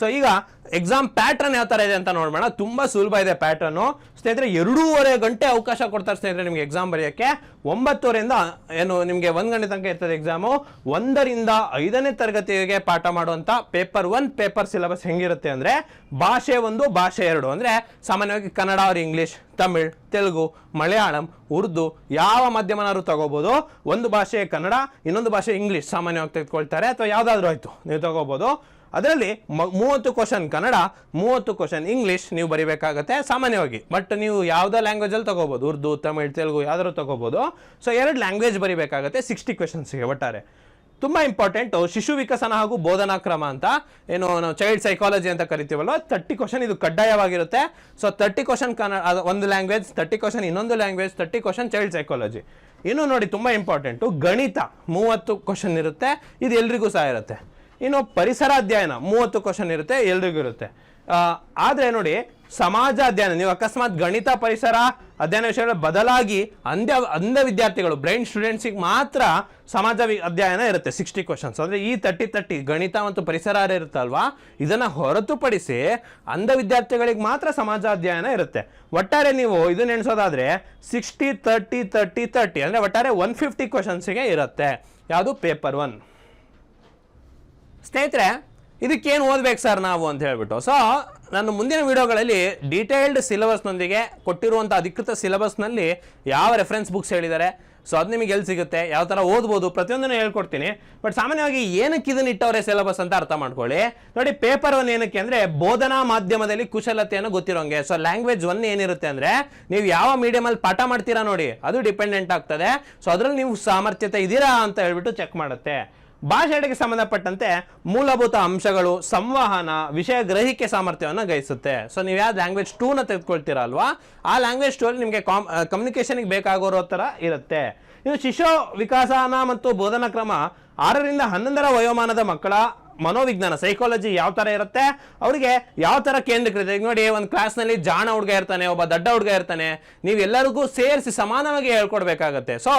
ಸೊ ಈಗ ಎಕ್ಸಾಮ್ ಪ್ಯಾಟ್ರನ್ ಯಾವ ಥರ ಇದೆ ಅಂತ ನೋಡೋಣ ತುಂಬ ಸುಲಭ ಇದೆ ಪ್ಯಾಟ್ರನ್ನು ಸ್ನೇಹಿತರೆ, ಎರಡೂವರೆ ಗಂಟೆ ಅವಕಾಶ ಕೊಡ್ತಾರೆ ಸ್ನೇಹಿತರೆ ನಿಮಗೆ ಎಕ್ಸಾಮ್ ಬರೆಯೋಕ್ಕೆ. ಒಂಬತ್ತುವರೆಯಿಂದ, ಏನು, ನಿಮಗೆ ಒಂದು ಗಂಟೆ ತನಕ ಇರ್ತದೆ ಎಕ್ಸಾಮು ಒಂದರಿಂದ ಐದನೇ ತರಗತಿಗೆ ಪಾಠ ಮಾಡುವಂಥ ಪೇಪರ್ ಒನ್ ಪೇಪರ್ ಸಿಲೆಬಸ್ ಹೆಂಗಿರುತ್ತೆ ಅಂದರೆ, ಭಾಷೆ ಒಂದು, ಭಾಷೆ ಎರಡು. ಅಂದರೆ, ಸಾಮಾನ್ಯವಾಗಿ ಕನ್ನಡ ಅವ್ರ ಇಂಗ್ಲೀಷ್ ತಮಿಳ್, ತೆಲುಗು, ಮಲಯಾಳಂ, ಉರ್ದು, ಯಾವ ಮಾಧ್ಯಮನಾದ್ರು ತಗೋಬೋದು. ಒಂದು ಭಾಷೆ ಕನ್ನಡ, ಇನ್ನೊಂದು ಭಾಷೆ ಇಂಗ್ಲೀಷ್ ಸಾಮಾನ್ಯವಾಗಿ ತೆಗೆದುಕೊಳ್ತಾರೆ. ಅಥವಾ ಯಾವುದಾದ್ರೂ ಆಯಿತು, ನೀವು ತಗೋಬೋದು. ಅದರಲ್ಲಿ ಮೂವತ್ತು ಕ್ವಶನ್ ಕನ್ನಡ, ಮೂವತ್ತು ಕ್ವಶನ್ ಇಂಗ್ಲೀಷ್ ನೀವು ಬರಿಬೇಕಾಗತ್ತೆ ಸಾಮಾನ್ಯವಾಗಿ. ಬಟ್ ನೀವು ಯಾವುದೋ ಲ್ಯಾಂಗ್ವೇಜಲ್ಲಿ ತಗೋಬೋದು, ಉರ್ದು, ತಮಿಳ್, ತೆಲುಗು ಯಾವ್ದಾದ್ರು ತಗೋಬೋದು. ಸೊ ಎರಡು ಲ್ಯಾಂಗ್ವೇಜ್ ಬರಿಬೇಕಾಗತ್ತೆ ಸಿಕ್ಸ್ಟಿ ಕ್ವಶನ್ಸ್ಗೆ ಒಟ್ಟಾರೆ. ತುಂಬ ಇಂಪಾರ್ಟೆಂಟು ಶಿಶು ವಿಕಸನ ಹಾಗೂ ಬೋಧನಾ ಕ್ರಮ ಅಂತ ಏನು ನಾವು ಚೈಲ್ಡ್ ಸೈಕಾಲಜಿ ಅಂತ ಕರಿತೀವಲ್ವ? ತರ್ಟಿ ಕ್ವಶನ್ ಇದು ಕಡ್ಡಾಯವಾಗಿರುತ್ತೆ. ಸೊ ತರ್ಟಿ ಕ್ವಶನ್ ಕನ್ನಡ ಒಂದು ಲ್ಯಾಂಗ್ವೇಜ್ ತರ್ಟಿ ಕ್ವಶನ್ ಇನ್ನೊಂದು language thirty question child psychology ಇನ್ನು ನೋಡಿ, ತುಂಬ ಇಂಪಾರ್ಟೆಂಟು ಗಣಿತ, ಮೂವತ್ತು ಕ್ವಶನ್ ಇರುತ್ತೆ. ಇದು ಎಲ್ರಿಗೂ ಸಹ ಇರುತ್ತೆ. ಇನ್ನು ಪರಿಸರ ಅಧ್ಯಯನ ಮೂವತ್ತು ಕ್ವಶನ್ ಇರುತ್ತೆ, ಎಲ್ರಿಗೂ ಇರುತ್ತೆ. ಆದರೆ ನೋಡಿ, ಸಮಾಜ ಅಧ್ಯಯನ, ನೀವು ಅಕಸ್ಮಾತ್ ಗಣಿತ ಪರಿಸರ ಅಧ್ಯಯನ ವಿಷಯಗಳ ಬದಲಾಗಿ ಅಂಧ ಅಂಧ ವಿದ್ಯಾರ್ಥಿಗಳು ಬ್ರೈನ್ ಸ್ಟೂಡೆಂಟ್ಸಿಗೆ ಮಾತ್ರ ಸಮಾಜ ಅಧ್ಯಯನ ಇರುತ್ತೆ ಸಿಕ್ಸ್ಟಿ ಕ್ವಶನ್ಸ್ ಅಂದರೆ ಈ ತರ್ಟಿ ತರ್ಟಿ ಗಣಿತ ಮತ್ತು ಪರಿಸರ ಇರುತ್ತಲ್ವಾ? ಇದನ್ನು ಹೊರತುಪಡಿಸಿ ಅಂಧ ವಿದ್ಯಾರ್ಥಿಗಳಿಗೆ ಮಾತ್ರ ಸಮಾಜ ಅಧ್ಯಯನ ಇರುತ್ತೆ. ಒಟ್ಟಾರೆ ನೀವು ಇದನ್ನ ಎಣಿಸೋದಾದ್ರೆ ಸಿಕ್ಸ್ಟಿ ತರ್ಟಿ ತರ್ಟಿ ತರ್ಟಿ ಅಂದರೆ ಒಟ್ಟಾರೆ ಒನ್ ಫಿಫ್ಟಿ ಕ್ವಶನ್ಸಿಗೆ ಇರುತ್ತೆ. ಯಾವುದು? ಪೇಪರ್ ಒನ್ ಸ್ನೇಹಿತರೆ, ಇದಕ್ಕೇನು ಓದ್ಬೇಕು ಸರ್ ನಾವು ಅಂತ ಹೇಳ್ಬಿಟ್ಟು. ಸೊ ನಾನು ಮುಂದಿನ ವಿಡಿಯೋಗಳಲ್ಲಿ ಡೀಟೇಲ್ಡ್ ಸಿಲೆಬಸ್ನೊಂದಿಗೆ ಕೊಟ್ಟಿರುವಂಥ ಅಧಿಕೃತ ಸಿಲೆಬಸ್ನಲ್ಲಿ ಯಾವ ರೆಫರೆನ್ಸ್ ಬುಕ್ಸ್ ಹೇಳಿದ್ದಾರೆ. ಸೊ ಅದು ನಿಮಗೆ ಎಲ್ಲಿ ಸಿಗುತ್ತೆ, ಯಾವ ಥರ ಓದ್ಬೋದು, ಪ್ರತಿಯೊಂದನ್ನು ಹೇಳ್ಕೊಡ್ತೀನಿ. ಬಟ್ ಸಾಮಾನ್ಯವಾಗಿ ಏನಕ್ಕೆ ಇದನ್ನ ಇಟ್ಟವ್ರೆ ಸಿಲೆಬಸ್ ಅಂತ ಅರ್ಥ ಮಾಡ್ಕೊಳ್ಳಿ. ನೋಡಿ ಪೇಪರ್ ಒನ್ ಏನಕ್ಕೆ ಅಂದರೆ ಬೋಧನಾ ಮಾಧ್ಯಮದಲ್ಲಿ ಕುಶಲತೆಯನ್ನು ಗೊತ್ತಿರೋಂಗೆ. ಸೊ ಲ್ಯಾಂಗ್ವೇಜ್ ಒನ್ ಏನಿರುತ್ತೆ ಅಂದರೆ ನೀವು ಯಾವ ಮೀಡಿಯಮಲ್ಲಿ ಪಾಠ ಮಾಡ್ತೀರಾ ನೋಡಿ, ಅದು ಡಿಪೆಂಡೆಂಟ್ ಆಗ್ತದೆ. ಸೊ ಅದರಲ್ಲಿ ನೀವು ಸಾಮರ್ಥ್ಯತೆ ಇದ್ದೀರಾ ಅಂತ ಹೇಳ್ಬಿಟ್ಟು ಚೆಕ್ ಮಾಡುತ್ತೆ. ಭಾಷೆಗೆ ಸಂಬಂಧಪಟ್ಟಂತೆ ಮೂಲಭೂತ ಅಂಶಗಳು, ಸಂವಹನ, ವಿಷಯ ಗ್ರಹಿಕೆ ಸಾಮರ್ಥ್ಯವನ್ನು ಗೈಸುತ್ತೆ ಸೊ ನೀವು ಯಾವ್ದು ಲ್ಯಾಂಗ್ವೇಜ್ ಟೂನ ತೆಗೆದುಕೊಳ್ತೀರಾ ಅಲ್ವಾ? ಆ ಲ್ಯಾಂಗ್ವೇಜ್ ಟೂಲ್ಲಿ ನಿಮಗೆ ಕಾಮ್ ಕಮ್ಯುನಿಕೇಷನ್ಗೆ ಬೇಕಾಗಿರೋ ಥರ ಇರುತ್ತೆ. ಇನ್ನು ಶಿಶು ವಿಕಾಸನ ಮತ್ತು ಬೋಧನಾ ಕ್ರಮ ಆರರಿಂದ ಹನ್ನೊಂದರ ವಯೋಮಾನದ ಮಕ್ಕಳ ಮನೋವಿಜ್ಞಾನ ಸೈಕಾಲಜಿ ಯಾವ ಥರ ಇರುತ್ತೆ? ಅವರಿಗೆ ಯಾವ ಥರ ಕೇಂದ್ರೀಕೃತ ಈಗ ನೋಡಿ, ಒಂದು ಕ್ಲಾಸ್ನಲ್ಲಿ ಜಾಣ ಹುಡುಗ ಇರ್ತಾನೆ, ಒಬ್ಬ ದಡ್ಡ ಹುಡುಗ ಇರ್ತಾನೆ, ನೀವು ಎಲ್ಲರಿಗೂ ಸೇರಿಸಿ ಸಮಾನವಾಗಿ ಹೇಳ್ಕೊಡ್ಬೇಕಾಗತ್ತೆ. ಸೊ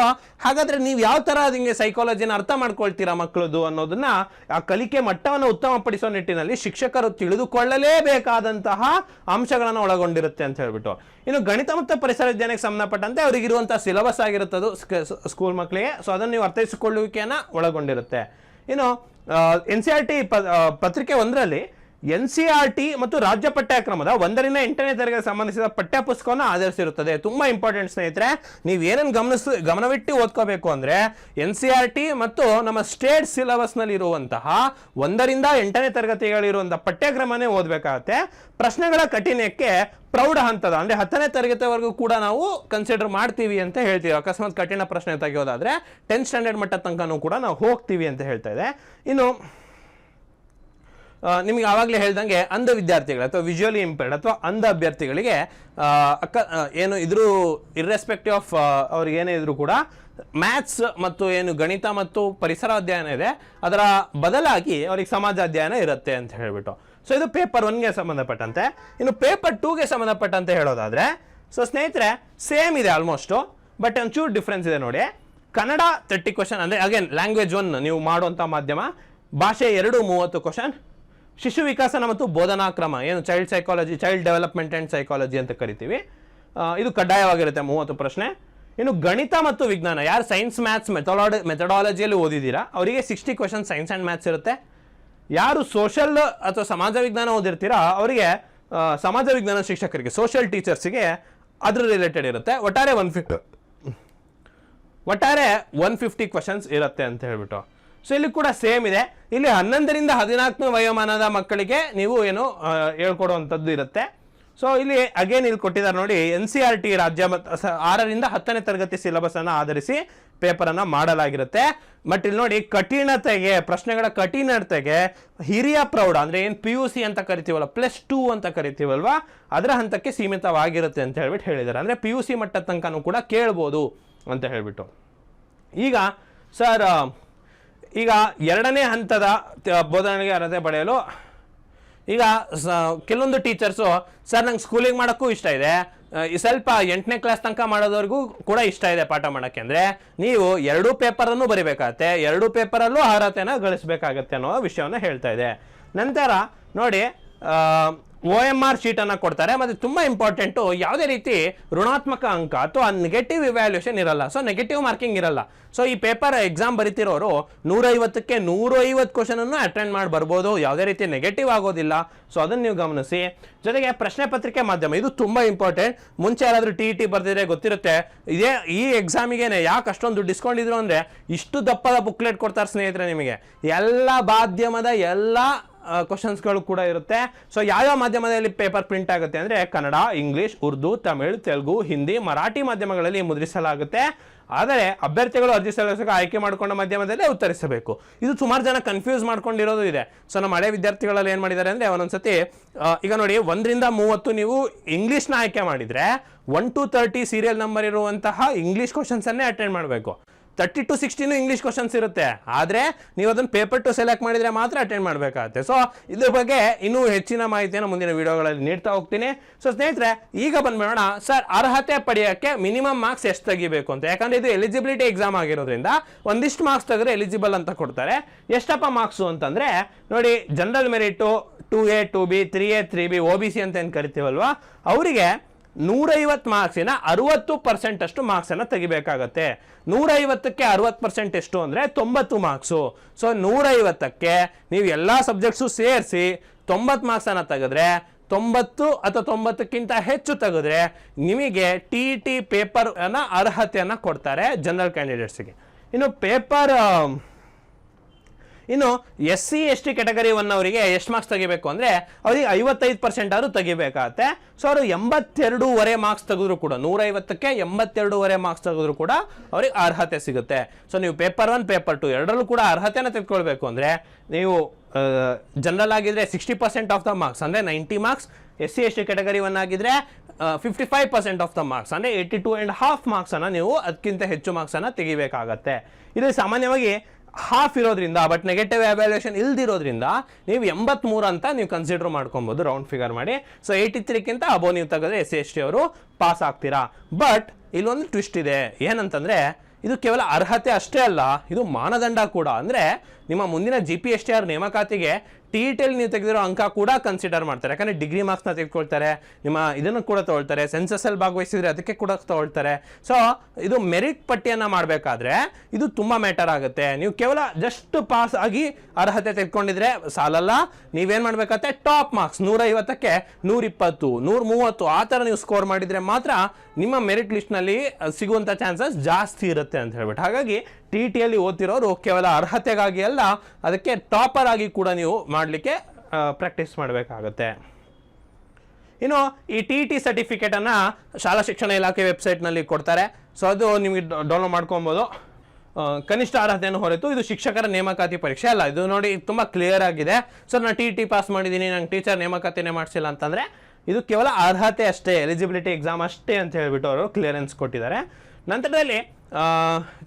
ಹಾಗಾದ್ರೆ ನೀವು ಯಾವ ಥರ ಹಿಂಗೆ ಸೈಕಾಲಜಿನ ಅರ್ಥ ಮಾಡ್ಕೊಳ್ತೀರಾ ಮಕ್ಕಳದು ಅನ್ನೋದನ್ನ ಆ ಕಲಿಕೆ ಮಟ್ಟವನ್ನು ಉತ್ತಮಪಡಿಸುವ ನಿಟ್ಟಿನಲ್ಲಿ ಶಿಕ್ಷಕರು ತಿಳಿದುಕೊಳ್ಳಲೇಬೇಕಾದಂತಹ ಅಂಶಗಳನ್ನು ಒಳಗೊಂಡಿರುತ್ತೆ ಅಂತ ಹೇಳ್ಬಿಟ್ಟು. ಇನ್ನು ಗಣಿತ ಮತ್ತು ಪರಿಸರ ವಿಜ್ಞಾನಕ್ಕೆ ಸಂಬಂಧಪಟ್ಟಂತೆ ಅವರಿಗಿರುವಂಥ ಸಿಲೆಬಸ್ ಆಗಿರುತ್ತದು ಸ್ಕೂಲ್ ಮಕ್ಕಳಿಗೆ ಸೊ ಅದನ್ನು ನೀವು ಅರ್ಥೈಸಿಕೊಳ್ಳುವಿಕೆಯನ್ನು ಒಳಗೊಂಡಿರುತ್ತೆ. ಇನ್ನು ಎನ್ ಸಿ ಆರ್ ಟಿ ಪತ್ರಿಕೆ ಒಂದರಲ್ಲಿ ಎನ್ ಸಿ ಆರ್ ಟಿ ಮತ್ತು ರಾಜ್ಯ ಪಠ್ಯಕ್ರಮದ ಒಂದರಿಂದ ಎಂಟನೇ ತರಗತಿ ಸಂಬಂಧಿಸಿದ ಪಠ್ಯಪುಸ್ತಕವನ್ನು ಆಧರಿಸಿರುತ್ತದೆ. ತುಂಬಾ ಇಂಪಾರ್ಟೆಂಟ್ ಸ್ನೇಹಿತರೆ, ನೀವು ಏನೇನು ಗಮನಿಸ್, ಗಮನವಿಟ್ಟು ಓದ್ಕೋಬೇಕು ಅಂದ್ರೆ, ಎನ್ ಸಿ ಆರ್ ಟಿ ಮತ್ತು ನಮ್ಮ ಸ್ಟೇಟ್ ಸಿಲೆಬಸ್ನಲ್ಲಿ ಇರುವಂತಹ ಒಂದರಿಂದ ಎಂಟನೇ ತರಗತಿಗಳಿರುವಂಥ ಪಠ್ಯಕ್ರಮನೇ ಓದಬೇಕಾಗತ್ತೆ. ಪ್ರಶ್ನೆಗಳ ಕಠಿಣಕ್ಕೆ ಪ್ರೌಢ ಹಂತದ, ಅಂದ್ರೆ ಹತ್ತನೇ ತರಗತಿವರೆಗೂ ಕೂಡ ನಾವು ಕನ್ಸಿಡರ್ ಮಾಡ್ತೀವಿ ಅಂತ ಹೇಳ್ತೀವಿ. ಅಕಸ್ಮಾತ್ ಕಠಿಣ ಪ್ರಶ್ನೆ ತೆಗೆಯೋದಾದ್ರೆ ಟೆಂತ್ ಸ್ಟ್ಯಾಂಡರ್ಡ್ ಮಟ್ಟ ತನಕನೂ ಕೂಡ ನಾವು ಹೋಗ್ತೀವಿ ಅಂತ ಹೇಳ್ತಾ ಇದೆ. ಇನ್ನು ನಿಮಗೆ ಆವಾಗಲೇ ಹೇಳ್ದಂಗೆ ಅಂಧ ವಿದ್ಯಾರ್ಥಿಗಳು ಅಥವಾ ವಿಜುವಲಿ ಇಂಪೇರ್ಡ್ ಅಥವಾ ಅಂಧ ಅಭ್ಯರ್ಥಿಗಳಿಗೆ ಅಕ್ಕ ಏನು ಇದ್ರೂ ಇರ್ರೆಸ್ಪೆಕ್ಟಿವ್ ಆಫ್ ಅವ್ರಿಗೆ ಏನೇ ಇದ್ರು ಕೂಡ ಮ್ಯಾಥ್ಸ್ ಮತ್ತು ಏನು ಗಣಿತ ಮತ್ತು ಪರಿಸರ ಅಧ್ಯಯನ ಇದೆ. ಅದರ ಬದಲಾಗಿ ಅವ್ರಿಗೆ ಸಮಾಜ ಅಧ್ಯಯನ ಇರುತ್ತೆ ಅಂತ ಹೇಳಿಬಿಟ್ಟು. ಸೊ ಇದು ಪೇಪರ್ ಒನ್ಗೆ ಸಂಬಂಧಪಟ್ಟಂತೆ. ಇನ್ನು ಪೇಪರ್ ಟೂಗೆ ಸಂಬಂಧಪಟ್ಟಂತೆ ಹೇಳೋದಾದ್ರೆ ಸೊ ಸ್ನೇಹಿತರೆ ಸೇಮ್ ಇದೆ ಆಲ್ಮೋಸ್ಟು ಬಟ್ ಒಂಚೂರು ಡಿಫ್ರೆನ್ಸ್ ಇದೆ ನೋಡಿ. ಕನ್ನಡ ತರ್ಟಿ ಕ್ವಶನ್ ಅಂದರೆ ಅಗೇನ್ ಲ್ಯಾಂಗ್ವೇಜ್ ಒನ್ ನೀವು ಮಾಡುವಂಥ ಮಾಧ್ಯಮ, ಭಾಷೆ ಎರಡು ಮೂವತ್ತು ಕ್ವಶನ್ ಶಿಶು ವಿಕಾಸನ ಮತ್ತು ಬೋಧನಾ ಕ್ರಮ ಏನು? Child psychology child development and psychology ಅಂತ ಕರಿತೀವಿ. ಇದು ಕಡ್ಡಾಯವಾಗಿರುತ್ತೆ ಮೂವತ್ತು ಪ್ರಶ್ನೆ. ಇನ್ನು ಗಣಿತ ಮತ್ತು ವಿಜ್ಞಾನ, ಯಾರು ಸೈನ್ಸ್ ಮ್ಯಾಥ್ಸ್ ಮೆಥಡಾಲ ಮೆಥಡಾಲಜಿಯಲ್ಲಿ ಓದಿದ್ದೀರಾ? ಅವರಿಗೆ sixty question science and maths ಇರುತ್ತೆ. ಯಾರು ಸೋಷಲ್ ಅಥವಾ ಸಮಾಜ ವಿಜ್ಞಾನ ಓದಿರ್ತೀರಾ? ಅವರಿಗೆ ಸಮಾಜ ವಿಜ್ಞಾನ ಶಿಕ್ಷಕರಿಗೆ ಸೋಷಿಯಲ್ ಟೀಚರ್ಸಿಗೆ ಅದ್ರ ರಿಲೇಟೆಡ್ ಇರುತ್ತೆ. ಒಟ್ಟಾರೆ ಒನ್ ಫಿಫ್ಟಿ ಒಟ್ಟಾರೆ ಒನ್ ಫಿಫ್ಟಿ ಕ್ವಶನ್ಸ್ ಇರುತ್ತೆ ಅಂತ ಹೇಳ್ಬಿಟ್ಟು. ಸೊ ಇಲ್ಲಿ ಕೂಡ ಸೇಮ್ ಇದೆ. ಇಲ್ಲಿ ಹನ್ನೊಂದರಿಂದ ಹದಿನಾಲ್ಕನೇ ವಯೋಮಾನದ ಮಕ್ಕಳಿಗೆ ನೀವು ಏನು ಹೇಳ್ಕೊಡುವಂಥದ್ದು ಇರುತ್ತೆ. ಸೊ ಇಲ್ಲಿ ಅಗೇನ್ ಇಲ್ಲಿ ಕೊಟ್ಟಿದ್ದಾರೆ ನೋಡಿ ಎನ್ ಸಿ ಆರ್ ಟಿ ರಾಜ್ಯ ಆರರಿಂದ ಹತ್ತನೇ ತರಗತಿ ಸಿಲೆಬಸ್ ಅನ್ನು ಆಧರಿಸಿ ಪೇಪರ್ ಅನ್ನ ಮಾಡಲಾಗಿರುತ್ತೆ. ಬಟ್ ಇಲ್ಲಿ ನೋಡಿ, ಕಠಿಣತೆಗೆ, ಪ್ರಶ್ನೆಗಳ ಕಠಿಣತೆಗೆ ಹಿರಿಯ ಪ್ರೌಢ, ಅಂದ್ರೆ ಏನು ಪಿ ಯು ಸಿ ಅಂತ ಕರಿತೀವಲ್ಲ ಪ್ಲಸ್ ಟೂ ಅಂತ ಕರಿತೀವಲ್ವ, ಅದರ ಹಂತಕ್ಕೆ ಸೀಮಿತವಾಗಿರುತ್ತೆ ಅಂತ ಹೇಳ್ಬಿಟ್ಟು ಹೇಳಿದ್ದಾರೆ. ಅಂದ್ರೆ ಪಿ ಯು ಸಿ ಮಟ್ಟದ ತನಕನೂ ಕೂಡ ಕೇಳ್ಬೋದು ಅಂತ ಹೇಳಿಬಿಟ್ಟು. ಈಗ ಸರ್ ಈಗ ಎರಡನೇ ಹಂತದ ಬೋಧನೆಗೆ ಅರ್ಹತೆ ಪಡೆಯಲು ಈಗ ಸ- ಕೆಲವೊಂದು ಟೀಚರ್ಸು, ಸರ್, ನಂಗೆ ಸ್ಕೂಲಿಂಗ್ ಮಾಡೋಕ್ಕೂ ಇಷ್ಟ ಇದೆ. ಸ್ವಲ್ಪ ಎಂಟನೇ ಕ್ಲಾಸ್ ತನಕ ಮಾಡೋದವ್ರಿಗೂ ಕೂಡ ಇಷ್ಟ ಇದೆ ಪಾಠ ಮಾಡೋಕ್ಕೆ ಅಂದರೆ, ನೀವು ಎರಡೂ ಪೇಪರನ್ನು ಬರಿಬೇಕಾಗತ್ತೆ. ಎರಡೂ ಪೇಪರಲ್ಲೂ ಅರ್ಹತೆನ ಗಳಿಸಬೇಕಾಗತ್ತೆ ಅನ್ನೋ ವಿಷಯವನ್ನು ಹೇಳ್ತಾ ಇದೆ. ನಂತರ ನೋಡಿ ಒ ಎಂ ಆರ್ ಶೀಟನ್ನು ಕೊಡ್ತಾರೆ. ಮತ್ತು ತುಂಬ ಇಂಪಾರ್ಟೆಂಟು ಯಾವುದೇ ರೀತಿ ಋಣಾತ್ಮಕ ಅಂಕ ಅಥವಾ ನೆಗೆಟಿವ್ ಇವ್ಯಾಲ್ಯೂಷನ್ ಇರಲ್ಲ. ಸೊ ನೆಗೆಟಿವ್ ಮಾರ್ಕಿಂಗ್ ಇರಲ್ಲ. ಸೊ ಈ ಪೇಪರ್ ಎಕ್ಸಾಮ್ ಬರಿತಿರೋರು ನೂರೈವತ್ತಕ್ಕೆ ನೂರೈವತ್ತು ಕ್ವಶನನ್ನು ಅಟೆಂಡ್ ಮಾಡಿ ಬರ್ಬೋದು. ಯಾವುದೇ ರೀತಿ ನೆಗೆಟಿವ್ ಆಗೋದಿಲ್ಲ. ಸೊ ಅದನ್ನು ನೀವು ಗಮನಿಸಿ. ಜೊತೆಗೆ ಪ್ರಶ್ನೆ ಪತ್ರಿಕೆ ಮಾಧ್ಯಮ, ಇದು ತುಂಬ ಇಂಪಾರ್ಟೆಂಟ್ ಮುಂಚೆ ಯಾರಾದರೂ ಟಿ ಇ ಟಿ ಬರೆದಿದ್ರೆ ಗೊತ್ತಿರುತ್ತೆ. ಇದೇ ಈ ಎಕ್ಸಾಮಿಗೆ ಯಾಕೆ ಅಷ್ಟೊಂದು ದುಡ್ಡು ಡಿಸ್ಕೊಂಡಿದ್ರು ಅಂದರೆ ಇಷ್ಟು ದಪ್ಪದ ಬುಕ್ಲೆಟ್ ಕೊಡ್ತಾರೆ ಸ್ನೇಹಿತರೆ ನಿಮಗೆ. ಎಲ್ಲ ಮಾಧ್ಯಮದ ಎಲ್ಲ ಕ್ವಶನ್ಸ್ಗಳು ಕೂಡ ಇರುತ್ತೆ. ಸೊ ಯಾವ್ಯಾವ ಮಾಧ್ಯಮದಲ್ಲಿ ಪೇಪರ್ ಪ್ರಿಂಟ್ ಆಗುತ್ತೆ ಅಂದರೆ ಕನ್ನಡ, ಇಂಗ್ಲಿಷ್, ಉರ್ದು, ತಮಿಳ್, ತೆಲುಗು, ಹಿಂದಿ, ಮರಾಠಿ ಮಾಧ್ಯಮಗಳಲ್ಲಿ ಮುದ್ರಿಸಲಾಗುತ್ತೆ. ಆದರೆ ಅಭ್ಯರ್ಥಿಗಳು ಅರ್ಜಿ ಸಲ್ಲಿಸಕ್ಕೆ ಆಯ್ಕೆ ಮಾಡಿಕೊಂಡ ಮಾಧ್ಯಮದಲ್ಲೇ ಉತ್ತರಿಸಬೇಕು. ಇದು ಸುಮಾರು ಜನ ಕನ್ಫ್ಯೂಸ್ ಮಾಡ್ಕೊಂಡಿರೋದು ಇದೆ. ಸೊ ನಮ್ಮ ಹಳೆ ವಿದ್ಯಾರ್ಥಿಗಳಲ್ಲಿ ಏನು ಮಾಡಿದ್ದಾರೆ ಅಂದರೆ ಒಂದೊಂದ್ಸತಿ ಈಗ ನೋಡಿ ಒಂದರಿಂದ ಮೂವತ್ತು ನೀವು ಇಂಗ್ಲೀಷ್ನ ಆಯ್ಕೆ ಮಾಡಿದರೆ one two thirty serial number ಇರುವಂತಹ ಇಂಗ್ಲೀಷ್ ಕ್ವಶನ್ಸನ್ನೇ ಅಟೆಂಡ್ ಮಾಡಬೇಕು. ತರ್ಟಿ ಟು ಸಿಕ್ಸ್ಟಿನೂ ಇಂಗ್ಲೀಷ್ ಕ್ವಶನ್ಸ್ ಇರುತ್ತೆ. ಆದರೆ ನೀವು ಅದನ್ನು ಪೇಪರ್ ಟು ಸೆಲೆಕ್ಟ್ ಮಾಡಿದರೆ ಮಾತ್ರ ಅಟೆಂಡ್ ಮಾಡಬೇಕಾಗುತ್ತೆ. ಸೊ ಇದ್ರ ಬಗ್ಗೆ ಇನ್ನೂ ಹೆಚ್ಚಿನ ಮಾಹಿತಿಯನ್ನು ಮುಂದಿನ ವಿಡಿಯೋಗಳಲ್ಲಿ ನೀಡ್ತಾ ಹೋಗ್ತೀನಿ. ಸೊ ಸ್ನೇಹಿತರೆ, ಈಗ ಬಂದ್ಬಿಡೋಣ. ಸರ್ ಅರ್ಹತೆ ಪಡೆಯೋಕ್ಕೆ ಮಿನಿಮಮ್ ಮಾರ್ಕ್ಸ್ ಎಷ್ಟು ತೆಗಿಬೇಕು ಅಂತ. ಯಾಕಂದರೆ ಇದು ಎಲಿಜಿಬಿಲಿಟಿ ಎಕ್ಸಾಮ್ ಆಗಿರೋದ್ರಿಂದ ಒಂದಿಷ್ಟು ಮಾರ್ಕ್ಸ್ ತೆಗೆದ್ರೆ ಎಲಿಜಿಬಲ್ ಅಂತ ಕೊಡ್ತಾರೆ. ಎಷ್ಟಪ್ಪ ಮಾರ್ಕ್ಸು ಅಂತಂದರೆ, ನೋಡಿ general merit two A two B three A three B O B C ಅಂತ ಏನು ಕರಿತೀವಲ್ವಾ? ಅವರಿಗೆ ನೂರೈವತ್ತು ಮಾರ್ಕ್ಸಿನ ಅರುವತ್ತು ಪರ್ಸೆಂಟ್ ಅಷ್ಟು ಮಾರ್ಕ್ಸನ್ನು ತೆಗಿಬೇಕಾಗತ್ತೆ. ನೂರೈವತ್ತಕ್ಕೆ ಅರುವತ್ತು ಪರ್ಸೆಂಟ್ ಎಷ್ಟು ಅಂದರೆ ತೊಂಬತ್ತು ಮಾರ್ಕ್ಸು ಸೊ ನೂರೈವತ್ತಕ್ಕೆ ನೀವು ಎಲ್ಲ ಸಬ್ಜೆಕ್ಟ್ಸು ಸೇರಿಸಿ ತೊಂಬತ್ತು ಮಾರ್ಕ್ಸನ್ನು ತೆಗೆದ್ರೆ ತೊಂಬತ್ತು ಅಥವಾ ತೊಂಬತ್ತಕ್ಕಿಂತ ಹೆಚ್ಚು ತೆಗೆದ್ರೆ ನಿಮಗೆ ಟಿ ಟಿ ಪೇಪರ್ ಅನ್ನ ಅರ್ಹತೆಯನ್ನು ಕೊಡ್ತಾರೆ ಜನರಲ್ ಕ್ಯಾಂಡಿಡೇಟ್ಸಿಗೆ ಇನ್ನು ಪೇಪರ್ ಇನ್ನು S C S T category one ಅವರಿಗೆ ಎಷ್ಟು ಮಾರ್ಕ್ಸ್ ತೆಗಿಬೇಕು ಅಂದರೆ ಅವರಿಗೆ ಐವತ್ತೈದು ಪರ್ಸೆಂಟ್ ಆದರೂ ತೆಗಿಬೇಕಾಗತ್ತೆ. ಸೊ ಅವರು ಎಂಬತ್ತೆರಡೂವರೆ ಮಾರ್ಕ್ಸ್ ತೆಗೆದ್ರು ಕೂಡ, ನೂರೈವತ್ತಕ್ಕೆ ಎಂಬತ್ತೆರಡೂವರೆ ಮಾರ್ಕ್ಸ್ ತೆಗೆದ್ರು ಕೂಡ ಅವ್ರಿಗೆ ಅರ್ಹತೆ ಸಿಗುತ್ತೆ. ಸೊ ನೀವು ಪೇಪರ್ ಒನ್ ಪೇಪರ್ ಟು ಎರಡರಲ್ಲೂ ಕೂಡ ಅರ್ಹತೆನ ತೆಗೆದುಕೊಳ್ಬೇಕು ಅಂದರೆ ನೀವು ಜನರಲ್ ಆಗಿದ್ರೆ sixty percent of the marks ಅಂದರೆ ninety marks S C S T category one ಆಗಿದ್ರೆ fifty five percent of the marks ಅಂದರೆ ಏಯ್ಟಿ ಟು ಆ್ಯಂಡ್ ಹಾಫ್ ಮಾರ್ಕ್ಸನ್ನು ನೀವು ಅದಕ್ಕಿಂತ ಹೆಚ್ಚು ಮಾರ್ಕ್ಸನ್ನು ತೆಗಿಬೇಕಾಗತ್ತೆ. ಇದು ಸಾಮಾನ್ಯವಾಗಿ ಹಾಫ್ ಇರೋದ್ರಿಂದ ಬಟ್ ನೆಗೆಟಿವ್ ಅವ್ಯಾಲ್ಯೂಯೇಷನ್ ಇಲ್ದಿರೋದ್ರಿಂದ ನೀವು ಎಂಬತ್ಮೂರು ಅಂತ ನೀವು ಕನ್ಸಿಡರ್ ಮಾಡ್ಕೊಬೋದು ರೌಂಡ್ ಫಿಗರ್ ಮಾಡಿ. ಸೊ ಏಯ್ಟಿ ತ್ರೀಕ್ಕಿಂತ ಅಬೋ ನೀವು ತೆಗೆದ್ರೆ ಎಸ್ ಎಸ್ ಟಿ ಅವರು ಪಾಸ್ ಆಗ್ತೀರಾ. ಬಟ್ ಇಲ್ಲೊಂದು ಟ್ವಿಸ್ಟ್ ಇದೆ. ಏನಂತಂದರೆ, ಇದು ಕೇವಲ ಅರ್ಹತೆ ಅಷ್ಟೇ ಅಲ್ಲ, ಇದು ಮಾನದಂಡ ಕೂಡ. ಅಂದರೆ ನಿಮ್ಮ ಮುಂದಿನ G P S T R ನೇಮಕಾತಿಗೆ ಟಿ ನೀವು ತೆಗೆದಿರೋ ಅಂಕ ಕೂಡ ಕನ್ಸಿಡರ್ ಮಾಡ್ತಾರೆ. ಯಾಕಂದರೆ ಡಿಗ್ರಿ ಮಾರ್ಕ್ಸ್ನ ತೆಗೆದುಕೊಳ್ತಾರೆ, ನಿಮ್ಮ ಇದನ್ನು ಕೂಡ ತೊಗೊಳ್ತಾರೆ ಸೆನ್ಸಸ್ಸಲ್ಲಿ ಭಾಗವಹಿಸಿದ್ರೆ ಅದಕ್ಕೆ ಕೂಡ ತೊಗೊಳ್ತಾರೆ. ಸೊ ಇದು ಮೆರಿಟ್ ಪಟ್ಟಿಯನ್ನು ಮಾಡಬೇಕಾದ್ರೆ ಇದು ತುಂಬ ಮ್ಯಾಟರ್ ಆಗುತ್ತೆ. ನೀವು ಕೇವಲ ಜಸ್ಟ್ ಪಾಸ್ ಆಗಿ ಅರ್ಹತೆ ತೆಗೆದುಕೊಂಡಿದ್ರೆ ಸಾಲಲ್ಲ. ನೀವೇನು ಮಾಡಬೇಕಾಗತ್ತೆ ಟಾಪ್ ಮಾರ್ಕ್ಸ್ ನೂರೈವತ್ತಕ್ಕೆ ನೂರಿಪ್ಪತ್ತು ನೂರ ಮೂವತ್ತು ಆ ಥರ ನೀವು ಸ್ಕೋರ್ ಮಾಡಿದರೆ ಮಾತ್ರ ನಿಮ್ಮ ಮೆರಿಟ್ ಲಿಸ್ಟ್ನಲ್ಲಿ ಸಿಗುವಂಥ ಚಾನ್ಸಸ್ ಜಾಸ್ತಿ ಇರುತ್ತೆ ಅಂತ ಹೇಳ್ಬಿಟ್ಟು. ಹಾಗಾಗಿ ಟಿ ಟಿಯಲ್ಲಿ ಓದ್ತಿರೋರು ಕೇವಲ ಅರ್ಹತೆಗಾಗಿ ಅಲ್ಲ, ಅದಕ್ಕೆ ಟಾಪರ್ ಆಗಿ ಕೂಡ ನೀವು ಮಾಡಲಿಕ್ಕೆ ಪ್ರಾಕ್ಟೀಸ್ ಮಾಡಬೇಕಾಗತ್ತೆ. ಇನ್ನು ಈ ಟಿ ಟಿ ಸರ್ಟಿಫಿಕೇಟನ್ನು ಶಾಲಾ ಶಿಕ್ಷಣ ಇಲಾಖೆ ವೆಬ್ಸೈಟ್ನಲ್ಲಿ ಕೊಡ್ತಾರೆ. ಸೊ ಅದು ನಿಮಗೆ ಡೌನ್ಲೋಡ್ ಮಾಡ್ಕೊಬೋದು. ಕನಿಷ್ಠ ಅರ್ಹತೆಯನ್ನು ಹೊರತು ಇದು ಶಿಕ್ಷಕರ ನೇಮಕಾತಿ ಪರೀಕ್ಷೆ ಅಲ್ಲ, ಇದು ನೋಡಿ ತುಂಬ ಕ್ಲಿಯರ್ ಆಗಿದೆ. ಸೊ ನಾನು ಟಿ ಟಿ ಪಾಸ್ ಮಾಡಿದ್ದೀನಿ ನಂಗೆ ಟೀಚರ್ ನೇಮಕಾತಿನೇ ಮಾಡಿಸಿಲ್ಲ ಅಂತಂದರೆ, ಇದು ಕೇವಲ ಅರ್ಹತೆ ಅಷ್ಟೇ ಎಲಿಜಿಬಿಲಿಟಿ ಎಕ್ಸಾಮ್ ಅಷ್ಟೇ ಅಂತ ಹೇಳಿಬಿಟ್ಟು ಅವರು ಕ್ಲಿಯರೆನ್ಸ್ ಕೊಟ್ಟಿದ್ದಾರೆ. ನಂತರದಲ್ಲಿ